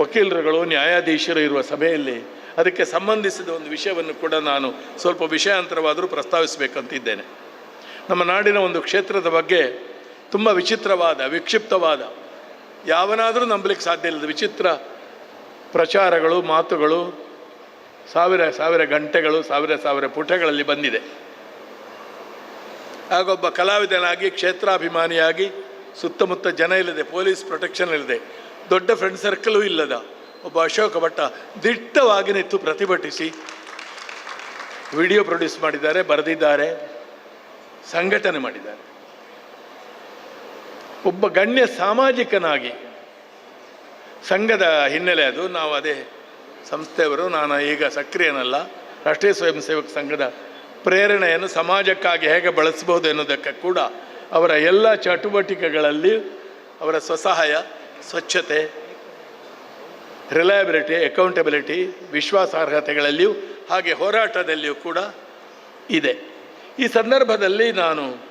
ವಕೀಲರುಗಳು, ನ್ಯಾಯಾಧೀಶರು ಇರುವ ಸಭೆಯಲ್ಲಿ ಅದಕ್ಕೆ ಸಂಬಂಧಿಸಿದ ಒಂದು ವಿಷಯವನ್ನು ಕೂಡ ನಾನು ಸ್ವಲ್ಪ ವಿಷಯಾಂತರವಾದರೂ ಪ್ರಸ್ತಾವಿಸಬೇಕಂತಿದ್ದೇನೆ. ನಮ್ಮ ನಾಡಿನ ಒಂದು ಕ್ಷೇತ್ರದ ಬಗ್ಗೆ ತುಂಬ ವಿಚಿತ್ರವಾದ, ವಿಕ್ಷಿಪ್ತವಾದ, ಯಾವನಾದರೂ ನಂಬಲಿಕ್ಕೆ ಸಾಧ್ಯ ಇಲ್ಲದ ವಿಚಿತ್ರ ಪ್ರಚಾರಗಳು, ಮಾತುಗಳು ಸಾವಿರ ಸಾವಿರ ಗಂಟೆಗಳು, ಸಾವಿರ ಸಾವಿರ ಪುಟಗಳಲ್ಲಿ ಬಂದಿದೆ. ಆಗೊಬ್ಬ ಕಲಾವಿದನಾಗಿ, ಕ್ಷೇತ್ರಾಭಿಮಾನಿಯಾಗಿ ಸುತ್ತಮುತ್ತ ಜನ ಇಲ್ಲದೆ, ಪೊಲೀಸ್ ಪ್ರೊಟೆಕ್ಷನ್ ಇಲ್ಲದೆ, ದೊಡ್ಡ ಫ್ರೆಂಡ್ ಸರ್ಕಲೂ ಇಲ್ಲದ ಒಬ್ಬ ಅಶೋಕ ಭಟ್ಟ ದಿಟ್ಟವಾಗಿ ನಿಂತು ಪ್ರತಿಭಟಿಸಿ ವಿಡಿಯೋ ಪ್ರೊಡ್ಯೂಸ್ ಮಾಡಿದ್ದಾರೆ, ಬರೆದಿದ್ದಾರೆ, ಸಂಘಟನೆ ಮಾಡಿದ್ದಾರೆ. ಒಬ್ಬ ಗಣ್ಯ ಸಾಮಾಜಿಕನಾಗಿ ಸಂಘದ ಹಿನ್ನೆಲೆ ಅದು. ನಾವು ಅದೇ ಸಂಸ್ಥೆಯವರು, ನಾನು ಈಗ ಸಕ್ರಿಯನಲ್ಲ. ರಾಷ್ಟ್ರೀಯ ಸ್ವಯಂ ಸೇವಕ ಸಂಘದ ಪ್ರೇರಣೆಯನ್ನು ಸಮಾಜಕ್ಕಾಗಿ ಹೇಗೆ ಬಳಸಬಹುದು ಎನ್ನುವುದಕ್ಕೆ ಕೂಡ ಅವರ ಎಲ್ಲ ಚಟುವಟಿಕೆಗಳಲ್ಲಿ ಅವರ ಸ್ವಸಹಾಯ, ಸ್ವಚ್ಛತೆ ರಿಲಯಬಿಲಿಟಿ ಅಕೌಂಟಬಿಲಿಟಿ ವಿಶ್ವಾಸಾರ್ಹತೆಗಳಲ್ಲಿಯೂ ಹಾಗೆ ಹೋರಾಟದಲ್ಲಿಯೂ ಕೂಡ ಇದೆ. ಈ ಸಂದರ್ಭದಲ್ಲಿ ನಾನು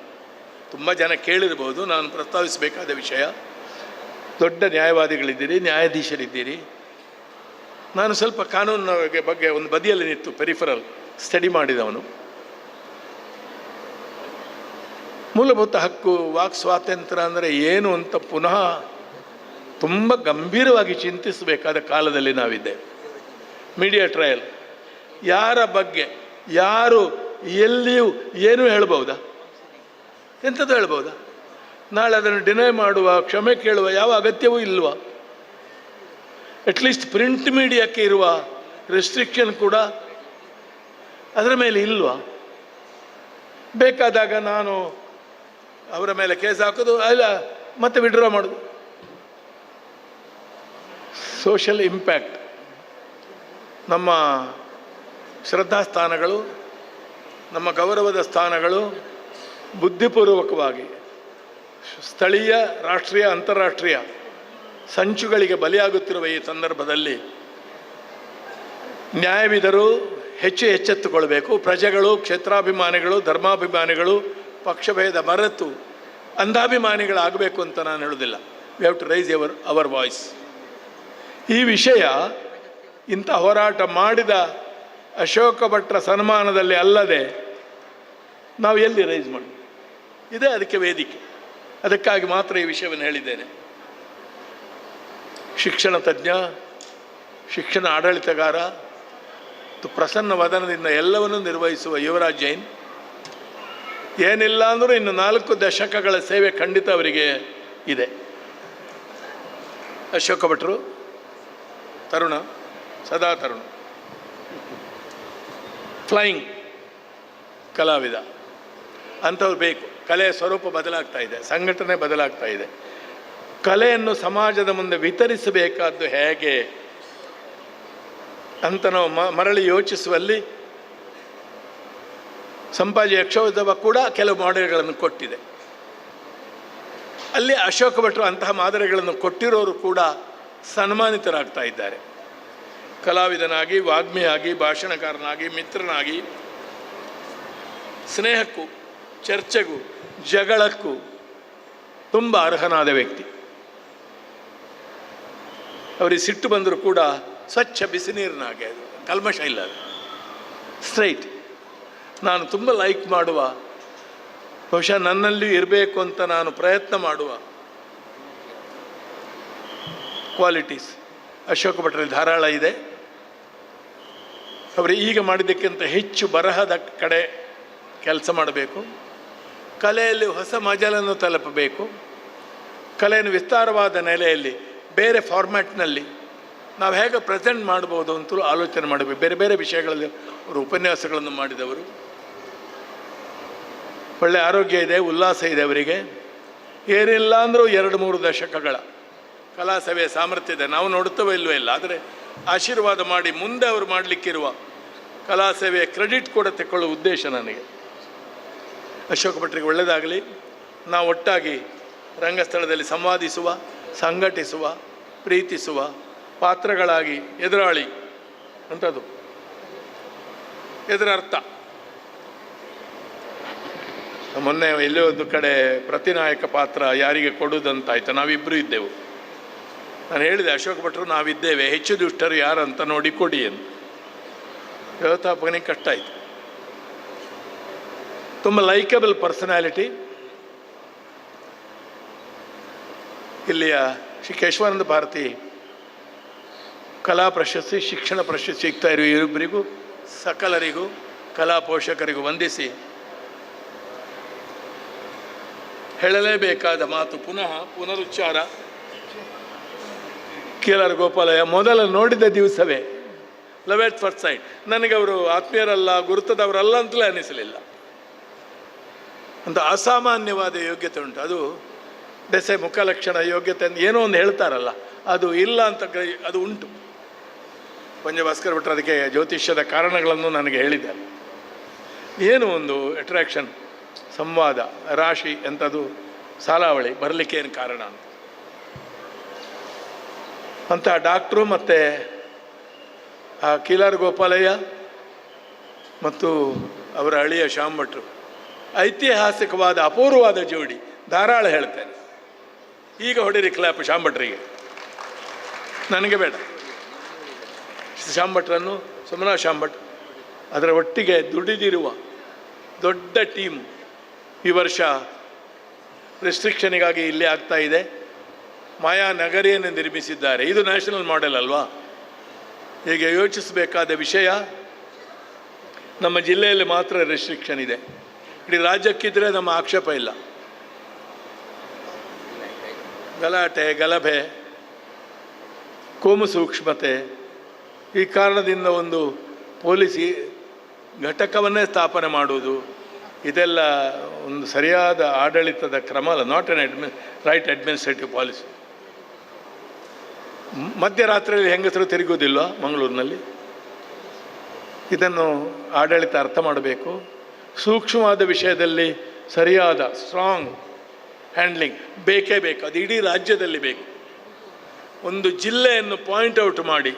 ತುಂಬ ಜನ ಕೇಳಿರ್ಬೋದು, ನಾನು ಪ್ರಸ್ತಾವಿಸಬೇಕಾದ ವಿಷಯ. ದೊಡ್ಡ ನ್ಯಾಯವಾದಿಗಳಿದ್ದೀರಿ, ನ್ಯಾಯಾಧೀಶರಿದ್ದೀರಿ. ನಾನು ಸ್ವಲ್ಪ ಕಾನೂನಿನ ಬಗ್ಗೆ- ಒಂದು ಬದಿಯಲ್ಲಿ ನಿಂತು ಪೆರಿಫರಲ್ ಸ್ಟಡಿ ಮಾಡಿದವನು. ಮೂಲಭೂತ ಹಕ್ಕು, ವಾಕ್ ಸ್ವಾತಂತ್ರ್ಯ ಅಂದರೆ ಏನು ಅಂತ ಪುನಃ ತುಂಬ ಗಂಭೀರವಾಗಿ ಚಿಂತಿಸಬೇಕಾದ ಕಾಲದಲ್ಲಿ ನಾವಿದ್ದೆ. ಮೀಡಿಯಾ ಟ್ರಯಲ್ ಯಾರ ಬಗ್ಗೆ, ಯಾರು, ಎಲ್ಲಿಯೂ ಏನು ಹೇಳ್ಬೋದಾ? ಎಂಥದ್ದು ಹೇಳ್ಬೋದಾ? ನಾಳೆ ಅದನ್ನು ಡಿನೈ ಮಾಡುವ, ಕ್ಷಮೆ ಕೇಳುವ ಯಾವ ಅಗತ್ಯವೂ ಇಲ್ವಾ? ಅಟ್ಲೀಸ್ಟ್ ಪ್ರಿಂಟ್ ಮೀಡಿಯಾಕ್ಕೆ ಇರುವ ರೆಸ್ಟ್ರಿಕ್ಷನ್ ಕೂಡ ಅದರ ಮೇಲೆ ಇಲ್ವಾ? ಬೇಕಾದಾಗ ನಾನು ಅವರ ಮೇಲೆ ಕೇಸ್ ಹಾಕೋದು, ಅಲ್ಲ, ಮತ್ತೆ ವಿಡ್ರಾ ಮಾಡೋದು. ಸೋಷಿಯಲ್ ಇಂಪ್ಯಾಕ್ಟ್ ನಮ್ಮ ಶ್ರದ್ಧಾಸ್ಥಾನಗಳು, ನಮ್ಮ ಗೌರವದ ಸ್ಥಾನಗಳು ಬುದ್ಧಿಪೂರ್ವಕವಾಗಿ ಸ್ಥಳೀಯ, ರಾಷ್ಟ್ರೀಯ, ಅಂತಾರಾಷ್ಟ್ರೀಯ ಸಂಚುಗಳಿಗೆ ಬಲಿಯಾಗುತ್ತಿರುವ ಈ ಸಂದರ್ಭದಲ್ಲಿ ನ್ಯಾಯವಿದರು ಹೆಚ್ಚು ಎಚ್ಚೆತ್ತುಕೊಳ್ಬೇಕು. ಪ್ರಜೆಗಳು, ಕ್ಷೇತ್ರಾಭಿಮಾನಿಗಳು, ಧರ್ಮಾಭಿಮಾನಿಗಳು, ಪಕ್ಷಭೇದ ಮರೆತು ಅಂಧಾಭಿಮಾನಿಗಳಾಗಬೇಕು ಅಂತ ನಾನು ಹೇಳೋದಿಲ್ಲ we have to raise our our voice ಈ ವಿಷಯ ಇಂಥ ಹೋರಾಟ ಮಾಡಿದ ಅಶೋಕ ಭಟ್ರ ಸನ್ಮಾನದಲ್ಲಿ ಅಲ್ಲದೆ ನಾವು ಎಲ್ಲಿ ರೈಸ್ ಮಾಡಿ ಇದೇ ಅದಕ್ಕೆ ವೇದಿಕೆ. ಅದಕ್ಕಾಗಿ ಮಾತ್ರ ಈ ವಿಷಯವನ್ನು ಹೇಳಿದ್ದೇನೆ. ಶಿಕ್ಷಣ ತಜ್ಞ, ಶಿಕ್ಷಣ ಆಡಳಿತಗಾರ, ಮತ್ತು ಪ್ರಸನ್ನ ವದನದಿಂದ ಎಲ್ಲವನ್ನೂ ನಿರ್ವಹಿಸುವ ಯುವರಾಜ್ ಜೈನ್, ಏನಿಲ್ಲ ಅಂದರೂ ಇನ್ನು ನಾಲ್ಕು ದಶಕಗಳ ಸೇವೆ ಖಂಡಿತ ಅವರಿಗೆ ಇದೆ. ಅಶೋಕ ಭಟ್ರು ತರುಣ, ಸದಾ ತರುಣ. ಫ್ಲೈಯಿಂಗ್ ಕಲಾವಿದ. ಅಂಥವ್ರು ಬೇಕು. ಕಲೆಯ ಸ್ವರೂಪ ಬದಲಾಗ್ತಾ ಇದೆ, ಸಂಘಟನೆ ಬದಲಾಗ್ತಾ ಇದೆ. ಕಲೆಯನ್ನು ಸಮಾಜದ ಮುಂದೆ ವಿತರಿಸಬೇಕಾದ್ದು ಹೇಗೆ ಅಂತ ನಾವು ಮರಳಿ ಯೋಚಿಸುವಲ್ಲಿ ಸಂಪಾಜಿ ಯಕ್ಷೋದವ ಕೂಡ ಕೆಲವು ಮಾದರಿಗಳನ್ನು ಕೊಟ್ಟಿದೆ. ಅಲ್ಲಿ ಅಶೋಕ ಭಟ್ರು ಅಂತಹ ಮಾದರಿಗಳನ್ನು ಕೊಟ್ಟಿರೋರು ಕೂಡ ಸನ್ಮಾನಿತರಾಗ್ತಾ ಇದ್ದಾರೆ. ಕಲಾವಿದನಾಗಿ, ವಾಗ್ಮಿಯಾಗಿ, ಭಾಷಣಕಾರನಾಗಿ, ಮಿತ್ರನಾಗಿ, ಸ್ನೇಹಕ್ಕೂ, ಚರ್ಚೆಗೂ, ಜಗಳಕ್ಕೂ ತುಂಬ ಅರ್ಹನಾದ ವ್ಯಕ್ತಿ. ಅವರಿಗೆ ಸಿಟ್ಟು ಬಂದರೂ ಕೂಡ ಸ್ವಚ್ಛ ಬಿಸಿ ನೀರಿನ ಹಾಗೆ ಅದು, ಕಲ್ಮಶ ಇಲ್ಲ ಅದು. ಸ್ಟ್ರೈಟ್ ನಾನು ತುಂಬ ಲೈಕ್ ಮಾಡುವ, ಬಹುಶಃ ನನ್ನಲ್ಲಿ ಇರಬೇಕು ಅಂತ ನಾನು ಪ್ರಯತ್ನ ಮಾಡುವ ಕ್ವಾಲಿಟೀಸ್ ಅಶೋಕ ಭಟ್ರಲ್ಲಿ ಧಾರಾಳ ಇದೆ. ಅವರು ಈಗ ಮಾಡಿದ್ದಕ್ಕಿಂತ ಹೆಚ್ಚು ಬರಹದ ಕಡೆ ಕೆಲಸ ಮಾಡಬೇಕು. ಕಲೆಯಲ್ಲಿ ಹೊಸ ಮಜಲನ್ನು ತಲುಪಬೇಕು. ಕಲೆಯನ್ನು ವಿಸ್ತಾರವಾದ ನೆಲೆಯಲ್ಲಿ ಬೇರೆ ಫಾರ್ಮ್ಯಾಟ್ನಲ್ಲಿ ನಾವು ಹೇಗೆ ಪ್ರೆಸೆಂಟ್ ಮಾಡ್ಬೋದು ಅಂತಲೂ ಆಲೋಚನೆ ಮಾಡಬೇಕು. ಬೇರೆ ಬೇರೆ ವಿಷಯಗಳಲ್ಲಿ ಅವರು ಉಪನ್ಯಾಸಗಳನ್ನು ಮಾಡಿದವರು. ಒಳ್ಳೆ ಆರೋಗ್ಯ ಇದೆ, ಉಲ್ಲಾಸ ಇದೆ ಅವರಿಗೆ. ಏನಿಲ್ಲ ಅಂದರೂ ಎರಡು ಮೂರು ದಶಕಗಳ. ಕಲಾ ಸೇವೆಯ ಸಾಮರ್ಥ್ಯ ಇದೆ. ನಾವು ನೋಡುತ್ತವೋ ಇಲ್ಲವೇ ಇಲ್ಲ, ಆದರೆ ಆಶೀರ್ವಾದ ಮಾಡಿ ಮುಂದೆ ಅವರು ಮಾಡಲಿಕ್ಕಿರುವ ಕಲಾ ಸೇವೆಯ ಕ್ರೆಡಿಟ್ ಕೂಡ ತೆಕ್ಕೊಳ್ಳುವ ಉದ್ದೇಶ ನನಗೆ. ಅಶೋಕ ಭಟ್ರಿಗೆ ಒಳ್ಳೆಯದಾಗಲಿ ನಾವು ಒಟ್ಟಾಗಿ ರಂಗಸ್ಥಳದಲ್ಲಿ ಸಂವಾದಿಸುವ, ಸಂಘಟಿಸುವ, ಪ್ರೀತಿಸುವ ಪಾತ್ರಗಳಾಗಿ ಎದುರಾಳಿ ಅಂಥದ್ದು ಎದುರರ್ಥ. ಮೊನ್ನೆ ಎಲ್ಲೋ ಒಂದು ಕಡೆ ಪ್ರತಿನಾಯಕ ಪಾತ್ರ ಯಾರಿಗೆ ಕೊಡುವುದಂತಾಯ್ತು ನಾವಿಬ್ಬರೂ ಇದ್ದೆವು. ನಾನು ಹೇಳಿದೆ, ಅಶೋಕ ಭಟ್ರು, ನಾವಿದ್ದೇವೆ. ಹೆಚ್ಚು ದುಷ್ಟರು ಯಾರು ಅಂತ ನೋಡಿ ಕೊಡಿ ಅಂತ ವ್ಯವಸ್ಥಾಪಕನಿಗೆ ಕಷ್ಟ ಆಯಿತು. ತುಂಬ ಲೈಕಬಲ್ ಪರ್ಸನಾಲಿಟಿ ಇಲ್ಲಿಯ ಶ್ರೀ ಕೇಶವಾನಂದ ಭಾರತಿ ಕಲಾ ಪ್ರಶಸ್ತಿ, ಶಿಕ್ಷಣ ಪ್ರಶಸ್ತಿ ಸಿಗ್ತಾ ಇರೋ ಇವರಿಬ್ಬರಿಗೂ ಸಕಲರಿಗೂ, ಕಲಾ ಪೋಷಕರಿಗೂ ವಂದಿಸಿ ಹೇಳಲೇಬೇಕಾದ ಮಾತು ಪುನಃ ಪುನರುಚ್ಚಾರ. ಕೇಲರ್ ಗೋಪಾಲಯ್ಯ, ಮೊದಲು ನೋಡಿದ ದಿವಸವೇ. ಲವ್ ಎಟ್ ಫಸ್ಟ್ ಸೈಡ್ ನನಗೆ ಅವರು ಆತ್ಮೀಯರಲ್ಲ, ಗುರುತದವರಲ್ಲ ಅಂತಲೇ ಅನಿಸಲಿಲ್ಲ. ಅಂತ ಅಸಾಮಾನ್ಯವಾದ ಯೋಗ್ಯತೆ ಉಂಟು. ಅದು ದೆಸೆ ಮುಖಲಕ್ಷಣ ಯೋಗ್ಯತೆ ಅಂತ ಏನೋ ಒಂದು ಹೇಳ್ತಾರಲ್ಲ. ಅದು ಇಲ್ಲ ಅಂತ ಅದು ಉಂಟು. ಪಂಜಭಾಸ್ಕರ್ ಭಟ್ರು ಅದಕ್ಕೆ ಜ್ಯೋತಿಷ್ಯದ ಕಾರಣಗಳನ್ನು ನನಗೆ ಹೇಳಿದ್ದಾರೆ. ಏನು ಒಂದು ಅಟ್ರಾಕ್ಷನ್ ಸಂವಾದ, ರಾಶಿ ಎಂಥದ್ದು ಸಾಲಾವಳಿ, ಬರಲಿಕ್ಕೆ ಏನು ಕಾರಣ ಅಂತ. ಅಂತ ಡಾಕ್ಟ್ರು ಮತ್ತು ಆ ಕೀಲಾರ್ ಗೋಪಾಲಯ್ಯ ಮತ್ತು ಅವರ ಅಳಿಯ ಶ್ಯಾಮ್ ಭಟ್ರು ಐತಿಹಾಸಿಕವಾದ ಅಪೂರ್ವವಾದ ಜೋಡಿ ಧಾರಾಳ ಹೇಳ್ತೇನೆ. ಈಗ ಹೊಡಿರಿ ಕ್ಲಾಪ್ ಶ್ಯಾಮ್ ಭಟ್ರಿಗೆ ನನಗೆ ಬೇಡ. ಶ್ಯಾಮ್ ಭಟ್ರನ್ನು ಸುಮನಾ ಶ್ಯಾಮ್ ಭಟ್ ಅದರ ಒಟ್ಟಿಗೆ ದುಡಿದಿರುವ ದೊಡ್ಡ ಟೀಮ್ ಈ ವರ್ಷ ರೆಸ್ಟ್ರಿಕ್ಷನಿಗಾಗಿ ಇಲ್ಲಿ ಆಗ್ತಾ ಇದೆ. ಮಾಯಾ ನಗರಿಯನ್ನು ನಿರ್ಮಿಸಿದ್ದಾರೆ. ಇದು ನ್ಯಾಷನಲ್ ಮಾಡೆಲ್ ಅಲ್ವಾ? ಹೀಗೆ ಯೋಚಿಸಬೇಕಾದ ವಿಷಯ, ನಮ್ಮ ಜಿಲ್ಲೆಯಲ್ಲಿ ಮಾತ್ರ ರೆಸ್ಟ್ರಿಕ್ಷನ್ ಇದೆ. ಇಡೀ ರಾಜ್ಯಕ್ಕಿದ್ರೆ ನಮ್ಮ ಆಕ್ಷೇಪ ಇಲ್ಲ. ಗಲಾಟೆ, ಗಲಭೆ, ಕೋಮು ಸೂಕ್ಷ್ಮತೆ, ಈ ಕಾರಣದಿಂದ ಒಂದು ಪೊಲೀಸ್ ಘಟಕವನ್ನೇ ಸ್ಥಾಪನೆ ಮಾಡುವುದು, ಇದೆಲ್ಲ ಒಂದು ಸರಿಯಾದ ಆಡಳಿತದ ಕ್ರಮ ಅಲ್ಲ ನಾಟ್ ಎನ್ ಅಡ್ಮಿ ರೈಟ್ ಅಡ್ಮಿನಿಸ್ಟ್ರೇಟಿವ್ ಪಾಲಿಸಿ ಮಧ್ಯರಾತ್ರಿಯಲ್ಲಿ ಹೆಂಗಸರು ತಿರುಗೋದಿಲ್ಲ ಮಂಗಳೂರಿನಲ್ಲಿ? ಇದನ್ನು ಆಡಳಿತ ಅರ್ಥ ಮಾಡಬೇಕು. ಸೂಕ್ಷ್ಮವಾದ ವಿಷಯದಲ್ಲಿ ಸರಿಯಾದ ಸ್ಟ್ರಾಂಗ್ ಹ್ಯಾಂಡ್ಲಿಂಗ್ ಬೇಕೇ ಬೇಕು. ಅದು ಇಡೀ ರಾಜ್ಯದಲ್ಲಿ ಬೇಕು. ಒಂದು ಜಿಲ್ಲೆಯನ್ನು ಪಾಯಿಂಟ್ ಔಟ್ ಮಾಡಿ.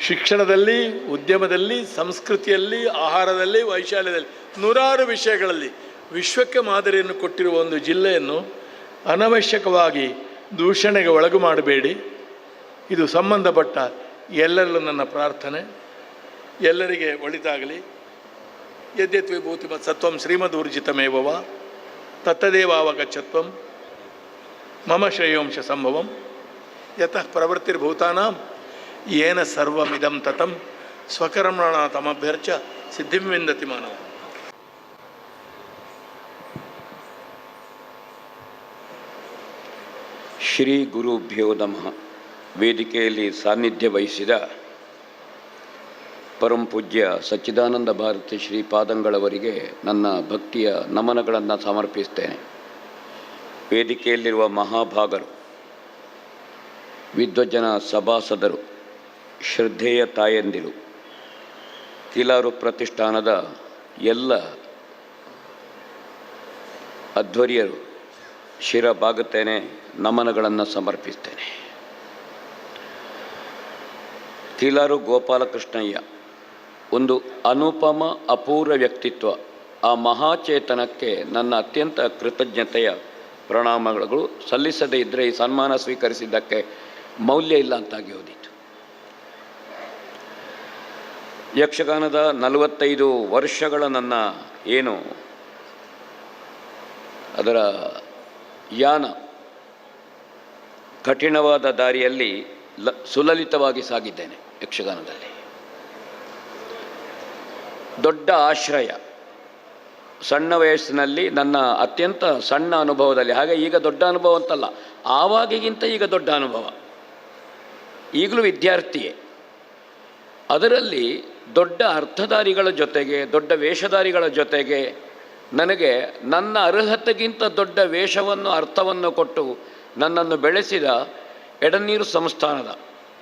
ಶಿಕ್ಷಣದಲ್ಲಿ, ಉದ್ಯಮದಲ್ಲಿ, ಸಂಸ್ಕೃತಿಯಲ್ಲಿ, ಆಹಾರದಲ್ಲಿ, ವೈಶಾಲ್ಯದಲ್ಲಿ, ನೂರಾರು ವಿಷಯಗಳಲ್ಲಿ ವಿಶ್ವಕ್ಕೆ ಮಾದರಿಯನ್ನು ಕೊಟ್ಟಿರುವ ಒಂದು ಜಿಲ್ಲೆಯನ್ನು ಅನವಶ್ಯಕವಾಗಿ ದೂಷಣೆಗೆ ಒಳಗು ಮಾಡಬೇಡಿ. ಇದು ಸಂಬಂಧಪಟ್ಟ ಎಲ್ಲರಲ್ಲೂ ನನ್ನ ಪ್ರಾರ್ಥನೆ. ಎಲ್ಲರಿಗೆ ಒಳಿತಾಗಲಿ. ಯದ್ಯತ್ ವಿಭೂತಿ ಶ್ರೀಮದ್ ಸತ್ವಂ ಶ್ರೀಮದೂರ್ಜಿತಮೇವವ. ತತ್ತದೇವಾವಗಚ್ಚತ್ವಂ ಮಮ ಶ್ರೇಯೋಂಶ ಸಂಭವಂ. ಯತಃ ಪ್ರವೃತ್ತಿರ್ಭೂತಾನಾಂ. ಏನ ಸರ್ವಮಿದಂ ತತಂ. ಸ್ವಕರ್ಮಣ ತಮಭ್ಯರ್ಚ ಸಿದ್ಧಿಂ ವಿಂದತಿ ಮಾನವ. ಶ್ರೀ ಗುರುಭ್ಯೋ ನಮಃ. ವೇದಿಕೆಯಲ್ಲಿ ಸಾನ್ನಿಧ್ಯ ವಹಿಸಿದ ಪರಂ ಪೂಜ್ಯ ಸಚ್ಚಿದಾನಂದ ಭಾರತಿ ಶ್ರೀಪಾದಂಗಳವರಿಗೆ ನನ್ನ ಭಕ್ತಿಯ ನಮನಗಳನ್ನು ಸಮರ್ಪಿಸ್ತೇನೆ. ವೇದಿಕೆಯಲ್ಲಿರುವ ಮಹಾಭಾಗರು, ವಿದ್ವಜ್ಜನ ಸಭಾಸದರು, ಶ್ರದ್ಧೇಯ ತಾಯಂದಿರು, ಕಿಲಾರು ಪ್ರತಿಷ್ಠಾನದ ಎಲ್ಲ ಅಧ್ವರ್ಯರು ಶಿರ ಬಾಗುತ್ತೇನೆ ನಮನಗಳನ್ನು ಸಮರ್ಪಿಸ್ತೇನೆ. ಕೀಲಾರು ಗೋಪಾಲಕೃಷ್ಣಯ್ಯ, ಒಂದು ಅನುಪಮ ಅಪೂರ್ವ ವ್ಯಕ್ತಿತ್ವ. ಆ ಮಹಾಚೇತನಕ್ಕೆ ನನ್ನ ಅತ್ಯಂತ ಕೃತಜ್ಞತೆಯ ಪ್ರಣಾಮಗಳು. ಸಲ್ಲಿಸದೇ ಇದ್ದರೆ ಈ ಸನ್ಮಾನ ಸ್ವೀಕರಿಸಿದ್ದಕ್ಕೆ ಮೌಲ್ಯ ಇಲ್ಲ ಅಂತಾಗಿ ಹೋದಿತ್ತು ಯಕ್ಷಗಾನದ ನಲವತ್ತೈದು ವರ್ಷಗಳ ನನ್ನ ಏನು ಅದರ ಯಾನ ಕಠಿಣವಾದ ದಾರಿಯಲ್ಲಿ ಲ ಸುಲಲಿತವಾಗಿ ಸಾಗಿದ್ದೇನೆ ಯಕ್ಷಗಾನದಲ್ಲಿ. ದೊಡ್ಡ ಆಶ್ರಯ. ಸಣ್ಣ ವಯಸ್ಸಿನಲ್ಲಿ ನನ್ನ ಅತ್ಯಂತ ಸಣ್ಣ ಅನುಭವದಲ್ಲಿ, ಹಾಗೆ ಈಗ ದೊಡ್ಡ ಅನುಭವ ಅಂತಲ್ಲ, ಆವಾಗಿಗಿಂತ ಈಗ ದೊಡ್ಡ ಅನುಭವ. ಈಗಲೂ ವಿದ್ಯಾರ್ಥಿಯೇ. ಅದರಲ್ಲಿ ದೊಡ್ಡ ಅರ್ಥಧಾರಿಗಳ ಜೊತೆಗೆ, ದೊಡ್ಡ ವೇಷಧಾರಿಗಳ ಜೊತೆಗೆ ನನಗೆ ನನ್ನ ಅರ್ಹತೆಗಿಂತ ದೊಡ್ಡ ವೇಷವನ್ನು, ಅರ್ಥವನ್ನು ಕೊಟ್ಟು ನನ್ನನ್ನು ಬೆಳೆಸಿದ ಎಡನೀರು ಸಂಸ್ಥಾನದ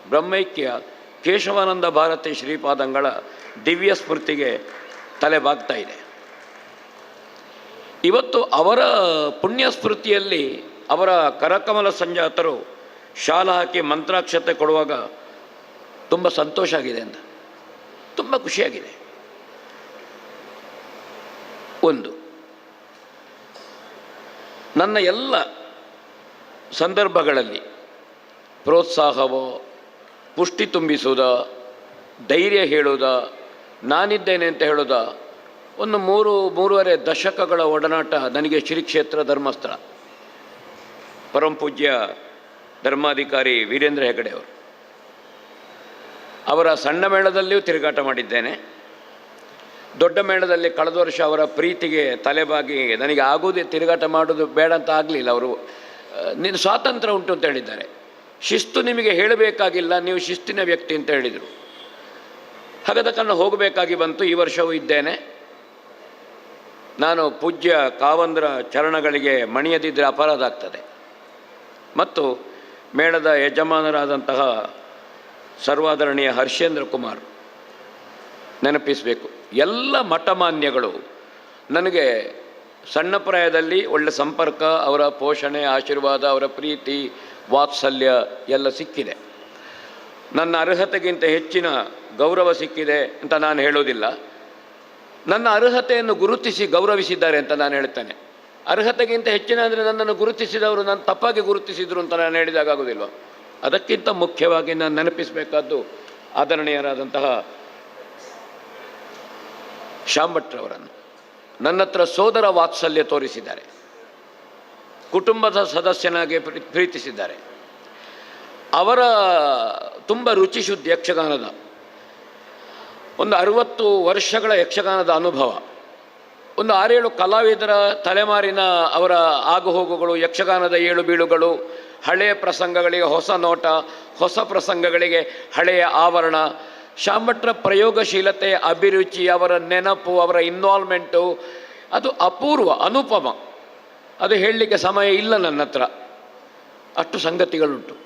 ಬ್ರಹ್ಮೈಕ್ಯ ಕೇಶವಾನಂದ ಭಾರತಿ ಶ್ರೀಪಾದಂಗಳ ದಿವ್ಯ ಸ್ಮೃತಿಗೆ ತಲೆಬಾಗ್ತಾ ಇದೆ. ಇವತ್ತು ಅವರ ಪುಣ್ಯ ಸ್ಮೃತಿಯಲ್ಲಿ ಅವರ ಕರಕಮಲ ಸಂಜಾತರು ಶಾಲ ಹಾಕಿ ಮಂತ್ರಾಕ್ಷತೆ ಕೊಡುವಾಗ ತುಂಬ ಸಂತೋಷ ಆಗಿದೆ ಅಂತ. ತುಂಬ ಖುಷಿಯಾಗಿದೆ ಒಂದು ನನ್ನ ಎಲ್ಲ ಸಂದರ್ಭಗಳಲ್ಲಿ ಪ್ರೋತ್ಸಾಹವೋ, ಪುಷ್ಟಿ ತುಂಬಿಸುವುದ, ಧೈರ್ಯ ಹೇಳುವುದ, ನಾನಿದ್ದೇನೆ ಅಂತ ಹೇಳೋದ ಒಂದು ಮೂರು, ಮೂರುವರೆ ದಶಕಗಳ ಒಡನಾಟ ನನಗೆ ಶ್ರೀ ಕ್ಷೇತ್ರ ಧರ್ಮಸ್ಥಳ ಪರಮಪೂಜ್ಯ ಧರ್ಮಾಧಿಕಾರಿ ವೀರೇಂದ್ರ ಹೆಗಡೆ ಅವರು. ಅವರ ಸಣ್ಣ ಮೇಳದಲ್ಲಿಯೂ ತಿರುಗಾಟ ಮಾಡಿದ್ದೇನೆ. ದೊಡ್ಡ ಮೇಳದಲ್ಲಿ ಕಳೆದ ವರ್ಷ ಅವರ ಪ್ರೀತಿಗೆ ತಲೆಬಾಗಿ ನನಗೆ ಆಗೋದೇ ತಿರುಗಾಟ ಮಾಡೋದು ಬೇಡ ಅಂತ ಆಗಲಿಲ್ಲ ಅವರು. ನಿನ್ನ ಸ್ವಾತಂತ್ರ್ಯ ಉಂಟು ಅಂತ ಹೇಳಿದ್ದಾರೆ. ಶಿಸ್ತು ನಿಮಗೆ ಹೇಳಬೇಕಾಗಿಲ್ಲ, ನೀವು ಶಿಸ್ತಿನ ವ್ಯಕ್ತಿ ಅಂತ ಹೇಳಿದರು. ಹಾಗಾದ ಕಾರಣ ಹೋಗಬೇಕಾಗಿ ಬಂತು, ಈ ವರ್ಷವೂ ಇದ್ದೇನೆ. ನಾನು ಪೂಜ್ಯ ಕಾವಂದ್ರ ಚರಣಗಳಿಗೆ ಮಣಿಯದಿದ್ದರೆ ಅಪರಾಧ ಆಗ್ತದೆ. ಮತ್ತು ಮೇಳದ ಯಜಮಾನರಾದಂತಹ ಸರ್ವಾದರಣೀಯ ಹರ್ಷೇಂದ್ರ ಕುಮಾರ್ ನೆನಪಿಸಬೇಕು. ಎಲ್ಲ ಮಠಮಾನ್ಯಗಳು ನನಗೆ ಸಣ್ಣ ಪ್ರಾಯದಲ್ಲಿ ಒಳ್ಳೆ ಸಂಪರ್ಕ, ಅವರ ಪೋಷಣೆ, ಆಶೀರ್ವಾದ, ಅವರ ಪ್ರೀತಿ, ವಾತ್ಸಲ್ಯ ಎಲ್ಲ ಸಿಕ್ಕಿದೆ. ನನ್ನ ಅರ್ಹತೆಗಿಂತ ಹೆಚ್ಚಿನ ಗೌರವ ಸಿಕ್ಕಿದೆ ಅಂತ ನಾನು ಹೇಳೋದಿಲ್ಲ. ನನ್ನ ಅರ್ಹತೆಯನ್ನು ಗುರುತಿಸಿ ಗೌರವಿಸಿದ್ದಾರೆ ಅಂತ ನಾನು ಹೇಳ್ತೇನೆ. ಅರ್ಹತೆಗಿಂತ ಹೆಚ್ಚಿನ ಅಂದರೆ ನನ್ನನ್ನು ಗುರುತಿಸಿದವರು ನಾನು ತಪ್ಪಾಗಿ ಗುರುತಿಸಿದರು ಅಂತ ನಾನು ಹೇಳಿದಾಗ ಆಗೋದಿಲ್ವ ಅದಕ್ಕಿಂತ ಮುಖ್ಯವಾಗಿ ನಾನು ನೆನಪಿಸಬೇಕಾದ್ದು ಆದರಣೀಯರಾದಂತಹ ಶಾಂಭಟ್ರವರನ್ನು ನನ್ನ ಹತ್ರ ಸೋದರ ವಾತ್ಸಲ್ಯ ತೋರಿಸಿದ್ದಾರೆ. ಕುಟುಂಬದ ಸದಸ್ಯನಾಗಿ ಪ್ರೀ- ಪ್ರೀತಿಸಿದ್ದಾರೆ. ಅವರ ತುಂಬ ರುಚಿಶುದ್ಧಿ ಯಕ್ಷಗಾನದ, ಒಂದು ಅರುವತ್ತು ವರ್ಷಗಳ ಯಕ್ಷಗಾನದ ಅನುಭವ. ಒಂದು ಆರೇಳು ಕಲಾವಿದರ ತಲೆಮಾರಿನ ಅವರ ಆಗುಹೋಗುಗಳು, ಯಕ್ಷಗಾನದ ಏಳು ಬೀಳುಗಳು, ಹಳೆಯ ಪ್ರಸಂಗಗಳಿಗೆ ಹೊಸ ನೋಟ, ಹೊಸ ಪ್ರಸಂಗಗಳಿಗೆ ಹಳೆಯ ಆವರಣ ಶಾಂಭಟ್ರ ಪ್ರಯೋಗಶೀಲತೆ, ಅಭಿರುಚಿ, ಅವರ ನೆನಪು, ಅವರ ಇನ್ವಾಲ್ವ್ಮೆಂಟು ಅದು ಅಪೂರ್ವ, ಅನುಪಮ. ಅದು ಹೇಳಲಿಕ್ಕೆ ಸಮಯ ಇಲ್ಲ ನನ್ನ ಹತ್ರ. ಅಷ್ಟು ಸಂಗತಿಗಳುಂಟು.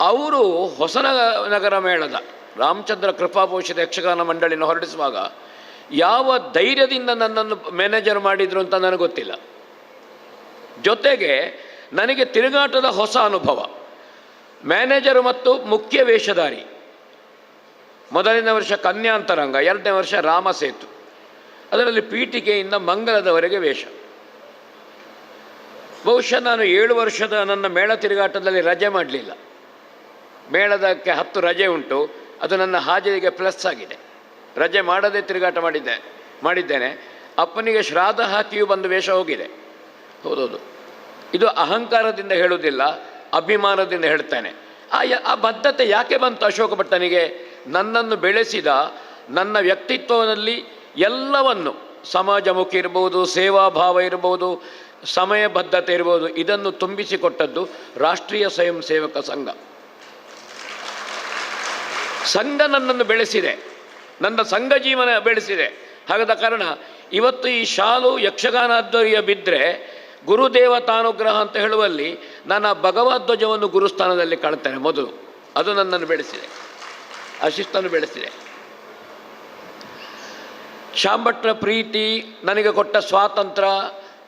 ಅವರು ಹೊಸನಗರ ಮೇಳದ, ರಾಮಚಂದ್ರ ಕೃಪಾಪೋಷಿತ ಯಕ್ಷಗಾನ ಮಂಡಳಿನ ಹೊರಡಿಸುವಾಗ ಯಾವ ಧೈರ್ಯದಿಂದ ನನ್ನನ್ನು ಮ್ಯಾನೇಜರ್ ಮಾಡಿದರು ಅಂತ ನನಗೆ ಗೊತ್ತಿಲ್ಲ. ಜೊತೆಗೆ ನನಗೆ ತಿರುಗಾಟದ ಹೊಸ ಅನುಭವ. ಮ್ಯಾನೇಜರ್ ಮತ್ತು ಮುಖ್ಯ ವೇಷಧಾರಿ. ಮೊದಲನೇ ವರ್ಷ ಕನ್ಯಾಂತರಂಗ ಎರಡನೇ ವರ್ಷ ರಾಮಸೇತು ಅದರಲ್ಲಿ ಪೀಠಿಕೆಯಿಂದ ಮಂಗಲದವರೆಗೆ ವೇಷ. ಬಹುಶಃ ನಾನು ಏಳು ವರ್ಷದ ನನ್ನ ಮೇಳ ತಿರುಗಾಟದಲ್ಲಿ ರಜೆ ಮಾಡಲಿಲ್ಲ. ಮೇಳದಕ್ಕೆ ಹತ್ತು ರಜೆ ಉಂಟು, ಅದು ನನ್ನ ಹಾಜರಿಗೆ ಪ್ಲಸ್ ಆಗಿದೆ. ರಜೆ ಮಾಡದೆ ತಿರುಗಾಟ ಮಾಡಿದ್ದೆ, ಮಾಡಿದ್ದೇನೆ. ಅಪ್ಪನಿಗೆ ಶ್ರಾದ್ದ ಹಾಕಿಯೂ ಬಂದು ವೇಷ ಹೋಗಿದೆ. ಹೌದೌದು. ಇದು ಅಹಂಕಾರದಿಂದ ಹೇಳುವುದಿಲ್ಲ, ಅಭಿಮಾನದಿಂದ ಹೇಳ್ತೇನೆ. ಆ ಆ ಬದ್ಧತೆ ಯಾಕೆ ಬಂತು ಅಶೋಕ ಭಟ್ಟನಿಗೆ? ನನ್ನನ್ನು ಬೆಳೆಸಿದ ನನ್ನ ವ್ಯಕ್ತಿತ್ವದಲ್ಲಿ ಎಲ್ಲವನ್ನು ಸಮಾಜಮುಖಿ ಇರ್ಬೋದು, ಸೇವಾಭಾವ ಇರ್ಬೋದು, ಸಮಯಬದ್ಧತೆ ಇರ್ಬೋದು, ಇದನ್ನು ತುಂಬಿಸಿಕೊಟ್ಟದ್ದು ರಾಷ್ಟ್ರೀಯ ಸ್ವಯಂ ಸೇವಕ ಸಂಘ. ಸಂಘ ನನ್ನನ್ನು ಬೆಳೆಸಿದೆ. ನನ್ನ ಸಂಘ ಜೀವನ ಬೆಳೆಸಿದೆ. ಹಾಗಾದ ಕಾರಣ ಇವತ್ತು ಈ ಶಾಲು ಯಕ್ಷಗಾನಾಧ್ವರ್ಯ ಬಿದ್ದರೆ ಗುರುದೇವತಾನುಗ್ರಹ ಅಂತ ಹೇಳುವಲ್ಲಿ ನಾನು ಆ ಭಗವದ್ಧ್ವಜವನ್ನು ಗುರುಸ್ಥಾನದಲ್ಲಿ ಕಾಣ್ತೇನೆ ಮೊದಲು. ಅದು ನನ್ನನ್ನು ಬೆಳೆಸಿದೆ. ಆ ಶಿಸ್ತನ್ನು ಬೆಳೆಸಿದೆ. ಶಾಂಭಟ್ರ ಪ್ರೀತಿ ನನಗೆ ಕೊಟ್ಟ ಸ್ವಾತಂತ್ರ್ಯ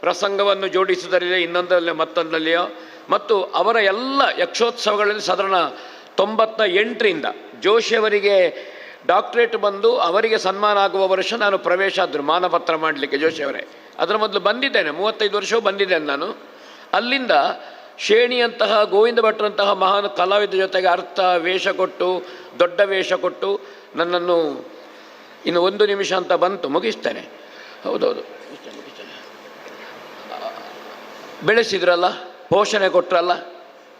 ಪ್ರಸಂಗವನ್ನು ಜೋಡಿಸುವುದರಲ್ಲಿ ಇನ್ನೊಂದರಲ್ಲಿ ಮತ್ತೊಂದರಲ್ಲಿಯೋ, ಮತ್ತು ಅವರ ಎಲ್ಲ ಯಕ್ಷೋತ್ಸವಗಳಲ್ಲಿ ಸಾಧಾರಣ ತೊಂಬತ್ತ ಎಂಟರಿಂದ ಜೋಶಿಯವರಿಗೆ ಡಾಕ್ಟ್ರೇಟ್ ಬಂದು ಅವರಿಗೆ ಸನ್ಮಾನ ಆಗುವ ವರ್ಷ ನಾನು ಪ್ರವೇಶ ಆದರು ಮಾನಪತ್ರ ಮಾಡಲಿಕ್ಕೆ ಜೋಶಿಯವರೇ ಅದರ ಮೊದಲು ಬಂದಿದ್ದೇನೆ, ಮೂವತ್ತೈದು ವರ್ಷವೂ ಬಂದಿದ್ದೇನೆ ನಾನು. ಅಲ್ಲಿಂದ ಶೇಣಿಯಂತಹ ಗೋವಿಂದ ಭಟ್ರಂತಹ ಮಹಾನ್ ಕಲಾವಿದ ಜೊತೆಗೆ ಅರ್ಥ ವೇಷ ಕೊಟ್ಟು, ದೊಡ್ಡ ವೇಷ ಕೊಟ್ಟು ನನ್ನನ್ನು ಇನ್ನು ಒಂದು ನಿಮಿಷ ಅಂತ ಬಂತು, ಮುಗಿಸ್ತೇನೆ. ಹೌದೌದು. ಬೆಳೆಸಿದ್ರಲ್ಲ, ಪೋಷಣೆ ಕೊಟ್ರಲ್ಲ,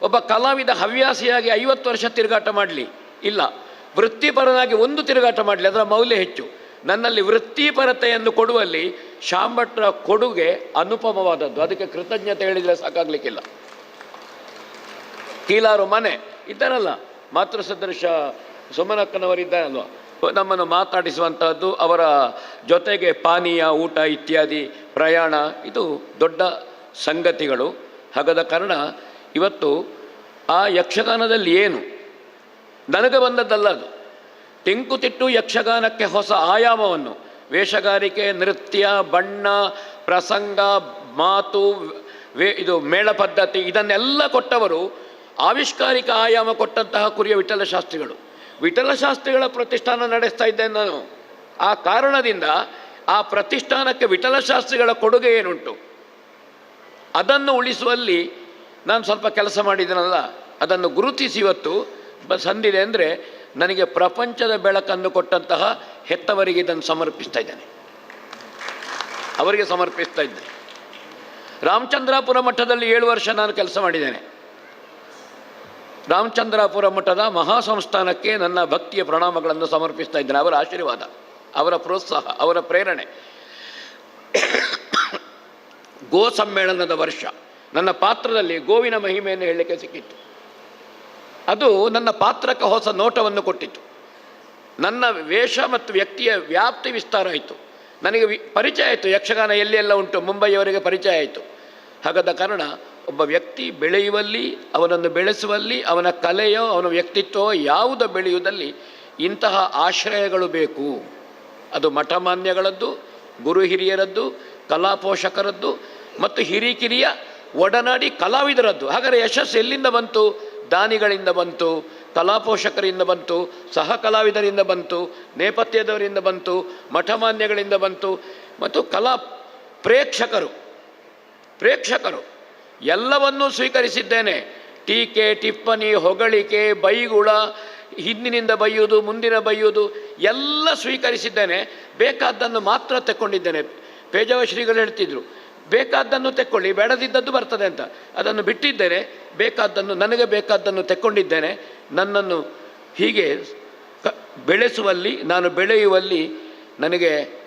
ಒಬ್ಬ ಕಲಾವಿದ ಹವ್ಯಾಸಿಯಾಗಿ ಐವತ್ತು ವರ್ಷ ತಿರುಗಾಟ ಮಾಡಲಿ, ಇಲ್ಲ. ವೃತ್ತಿಪರನಾಗಿ ಒಂದು ತಿರುಗಾಟ ಮಾಡಲಿ, ಅದರ ಮೌಲ್ಯ ಹೆಚ್ಚು. ನನ್ನಲ್ಲಿ ವೃತ್ತಿಪರತೆಯನ್ನು ಕೊಡುವಲ್ಲಿ ಶಾಂಭಟ್ರ ಕೊಡುಗೆ ಅನುಪಮವಾದದ್ದು. ಅದಕ್ಕೆ ಕೃತಜ್ಞತೆ ಹೇಳಿದರೆ ಸಾಕಾಗಲಿಕ್ಕಿಲ್ಲ. ಕೀಲಾರು ಮನೆ ಇದ್ದಾರಲ್ಲ, ಮಾತೃ ಸದೃಶ ಸುಮನಕ್ಕನವರಿದ್ದಾರಲ್ವ? ನಮ್ಮನ್ನು ಮಾತಾಡಿಸುವಂಥದ್ದು ಅವರ ಜೊತೆಗೆ ಪಾನೀಯ, ಊಟ ಇತ್ಯಾದಿ, ಪ್ರಯಾಣ, ಇದು ದೊಡ್ಡ ಸಂಗತಿಗಳು. ಹಾಗಾದ ಕಾರಣ ಇವತ್ತು ಆ ಯಕ್ಷಗಾನದಲ್ಲಿ ಏನು? ನನಗೆ ಬಂದದ್ದಲ್ಲ ಅದು. ತೆಂಕುತಿಟ್ಟು ಯಕ್ಷಗಾನಕ್ಕೆ ಹೊಸ ಆಯಾಮವನ್ನು. ವೇಷಗಾರಿಕೆ, ನೃತ್ಯ, ಬಣ್ಣ, ಪ್ರಸಂಗ, ಮಾತು, ವೇ, ಇದು ಮೇಳ ಪದ್ಧತಿ, ಇದನ್ನೆಲ್ಲ ಕೊಟ್ಟವರು ಆವಿಷ್ಕಾರಿಕ ಆಯಾಮ ಕೊಟ್ಟಂತಹ ಕುರಿಯ ವಿಠಲ ಶಾಸ್ತ್ರಿಗಳು. ವಿಠಲ ಶಾಸ್ತ್ರಿಗಳ ಪ್ರತಿಷ್ಠಾನ ನಡೆಸ್ತಾ ಇದ್ದೇನೆ ನಾನು. ಆ ಕಾರಣದಿಂದ ಆ ಪ್ರತಿಷ್ಠಾನಕ್ಕೆ ವಿಠಲ ಶಾಸ್ತ್ರಿಗಳ ಕೊಡುಗೆ ಏನುಂಟು? ಅದನ್ನು ಉಳಿಸುವಲ್ಲಿ ನಾನು ಸ್ವಲ್ಪ ಕೆಲಸ ಮಾಡಿದ್ದೀನಲ್ಲ ಅದನ್ನು ಗುರುತಿಸಿ ಇವತ್ತು ಬ ಸಂದಿದೆ ಅಂದರೆ ನನಗೆ ಪ್ರಪಂಚದ ಬೆಳಕನ್ನು ಕೊಟ್ಟಂತಹ ಹೆತ್ತವರಿಗೆ ಇದನ್ನು ಸಮರ್ಪಿಸ್ತಾ ಇದ್ದೇನೆ. ಅವರಿಗೆ ಸಮರ್ಪಿಸ್ತಾ ಇದ್ದೇನೆ ರಾಮಚಂದ್ರಾಪುರ ಮಠದಲ್ಲಿ ಏಳು ವರ್ಷ ನಾನು ಕೆಲಸ ಮಾಡಿದ್ದೇನೆ. ರಾಮಚಂದ್ರಾಪುರ ಮಠದ ಮಹಾಸಂಸ್ಥಾನಕ್ಕೆ ನನ್ನ ಭಕ್ತಿಯ ಪ್ರಣಾಮಗಳನ್ನು ಸಮರ್ಪಿಸ್ತಾ ಇದ್ದೇನೆ. ಅವರ ಆಶೀರ್ವಾದ, ಅವರ ಪ್ರೋತ್ಸಾಹ, ಅವರ ಪ್ರೇರಣೆ. ಗೋ ಸಮ್ಮೇಳನದ ವರ್ಷ ನನ್ನ ಪಾತ್ರದಲ್ಲಿ ಗೋವಿನ ಮಹಿಮೆಯನ್ನು ಹೇಳಲಿಕ್ಕೆ ಸಿಕ್ಕಿತ್ತು. ಅದು ನನ್ನ ಪಾತ್ರಕ್ಕೆ ಹೊಸ ನೋಟವನ್ನು ಕೊಟ್ಟಿತ್ತು. ನನ್ನ ವೇಷ ಮತ್ತು ವ್ಯಕ್ತಿಯ ವ್ಯಾಪ್ತಿ ವಿಸ್ತಾರ ಆಯಿತು. ನನಗೆ ಪರಿಚಯ ಆಯಿತು. ಯಕ್ಷಗಾನ ಎಲ್ಲಿ ಎಲ್ಲ ಉಂಟು? ಮುಂಬೈಯವರಿಗೆ ಪರಿಚಯ ಆಯಿತು. ಹಾಗಾದ ಕಾರಣ ಒಬ್ಬ ವ್ಯಕ್ತಿ ಬೆಳೆಯುವಲ್ಲಿ, ಅವನನ್ನು ಬೆಳೆಸುವಲ್ಲಿ, ಅವನ ಕಲೆಯೋ, ಅವನ ವ್ಯಕ್ತಿತ್ವೋ ಯಾವುದೋ ಬೆಳೆಯುವುದಲ್ಲಿ ಇಂತಹ ಆಶ್ರಯಗಳು ಬೇಕು. ಅದು ಮಠಮಾನ್ಯಗಳದ್ದು, ಗುರು ಹಿರಿಯರದ್ದು ಕಲಾಪೋಷಕರದ್ದು ಮತ್ತು ಹಿರಿಕಿರಿಯ ಒಡನಾಡಿ ಕಲಾವಿದರದ್ದು. ಹಾಗಾದರೆ ಯಶಸ್ಸು ಎಲ್ಲಿಂದ ಬಂತು? ದಾನಿಗಳಿಂದ ಬಂತು ಕಲಾಪೋಷಕರಿಂದ ಬಂತು, ಸಹ ಕಲಾವಿದರಿಂದ ಬಂತು, ನೇಪಥ್ಯದವರಿಂದ ಬಂತು, ಮಠಮಾನ್ಯಗಳಿಂದ ಬಂತು, ಮತ್ತು ಕಲಾ ಪ್ರೇಕ್ಷಕರು ಪ್ರೇಕ್ಷಕರು. ಎಲ್ಲವನ್ನೂ ಸ್ವೀಕರಿಸಿದ್ದೇನೆ. ಟೀಕೆ, ಟಿಪ್ಪಣಿ, ಹೊಗಳಿಕೆ, ಬೈಗುಳ, ಹಿಂದಿನಿಂದ ಬೈಯುವುದು ಮುಂದಿನ ಬೈಯುವುದು ಎಲ್ಲ ಸ್ವೀಕರಿಸಿದ್ದೇನೆ. ಬೇಕಾದ್ದನ್ನು ಮಾತ್ರ ತೆಕ್ಕೊಂಡಿದ್ದೇನೆ. ಪೇಜಾವ ಶ್ರೀಗಳು ಹೇಳ್ತಿದ್ರು, ಬೇಕಾದ್ದನ್ನು ತೆಕ್ಕೊಳ್ಳಿ, ಬೇಡದಿದ್ದದ್ದು ಬರ್ತದೆ ಅಂತ. ಅದನ್ನು ಬಿಟ್ಟಿದ್ದೇನೆ, ಬೇಕಾದ್ದನ್ನು, ನನಗೆ ಬೇಕಾದ್ದನ್ನು ತೆಕ್ಕೊಂಡಿದ್ದೇನೆ. ನನ್ನನ್ನು ಹೀಗೆ ಬೆಳೆಸುವಲ್ಲಿ, ನಾನು ಬೆಳೆಯುವಲ್ಲಿ ನನಗೆ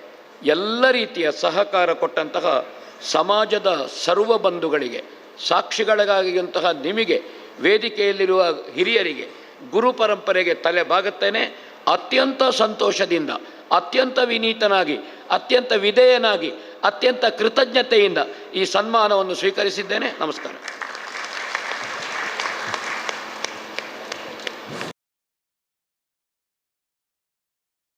ಎಲ್ಲ ರೀತಿಯ ಸಹಕಾರ ಕೊಟ್ಟಂತಹ ಸಮಾಜದ ಸರ್ವ ಬಂಧುಗಳಿಗೆ, ಸಾಕ್ಷಿಗಳಿಗಾಗಿಯಂತಹ ನಿಮಗೆ ವೇದಿಕೆಯಲ್ಲಿರುವ ಹಿರಿಯರಿಗೆ, ಗುರು ಪರಂಪರೆಗೆ ತಲೆ ಬಾಗುತ್ತೇನೆ. ಅತ್ಯಂತ ಸಂತೋಷದಿಂದ, ಅತ್ಯಂತ ವಿನೀತನಾಗಿ, ಅತ್ಯಂತ ವಿಧೇಯನಾಗಿ, ಅತ್ಯಂತ ಕೃತಜ್ಞತೆಯಿಂದ ಈ ಸನ್ಮಾನವನ್ನು ಸ್ವೀಕರಿಸಿದ್ದೇನೆ. ನಮಸ್ಕಾರ.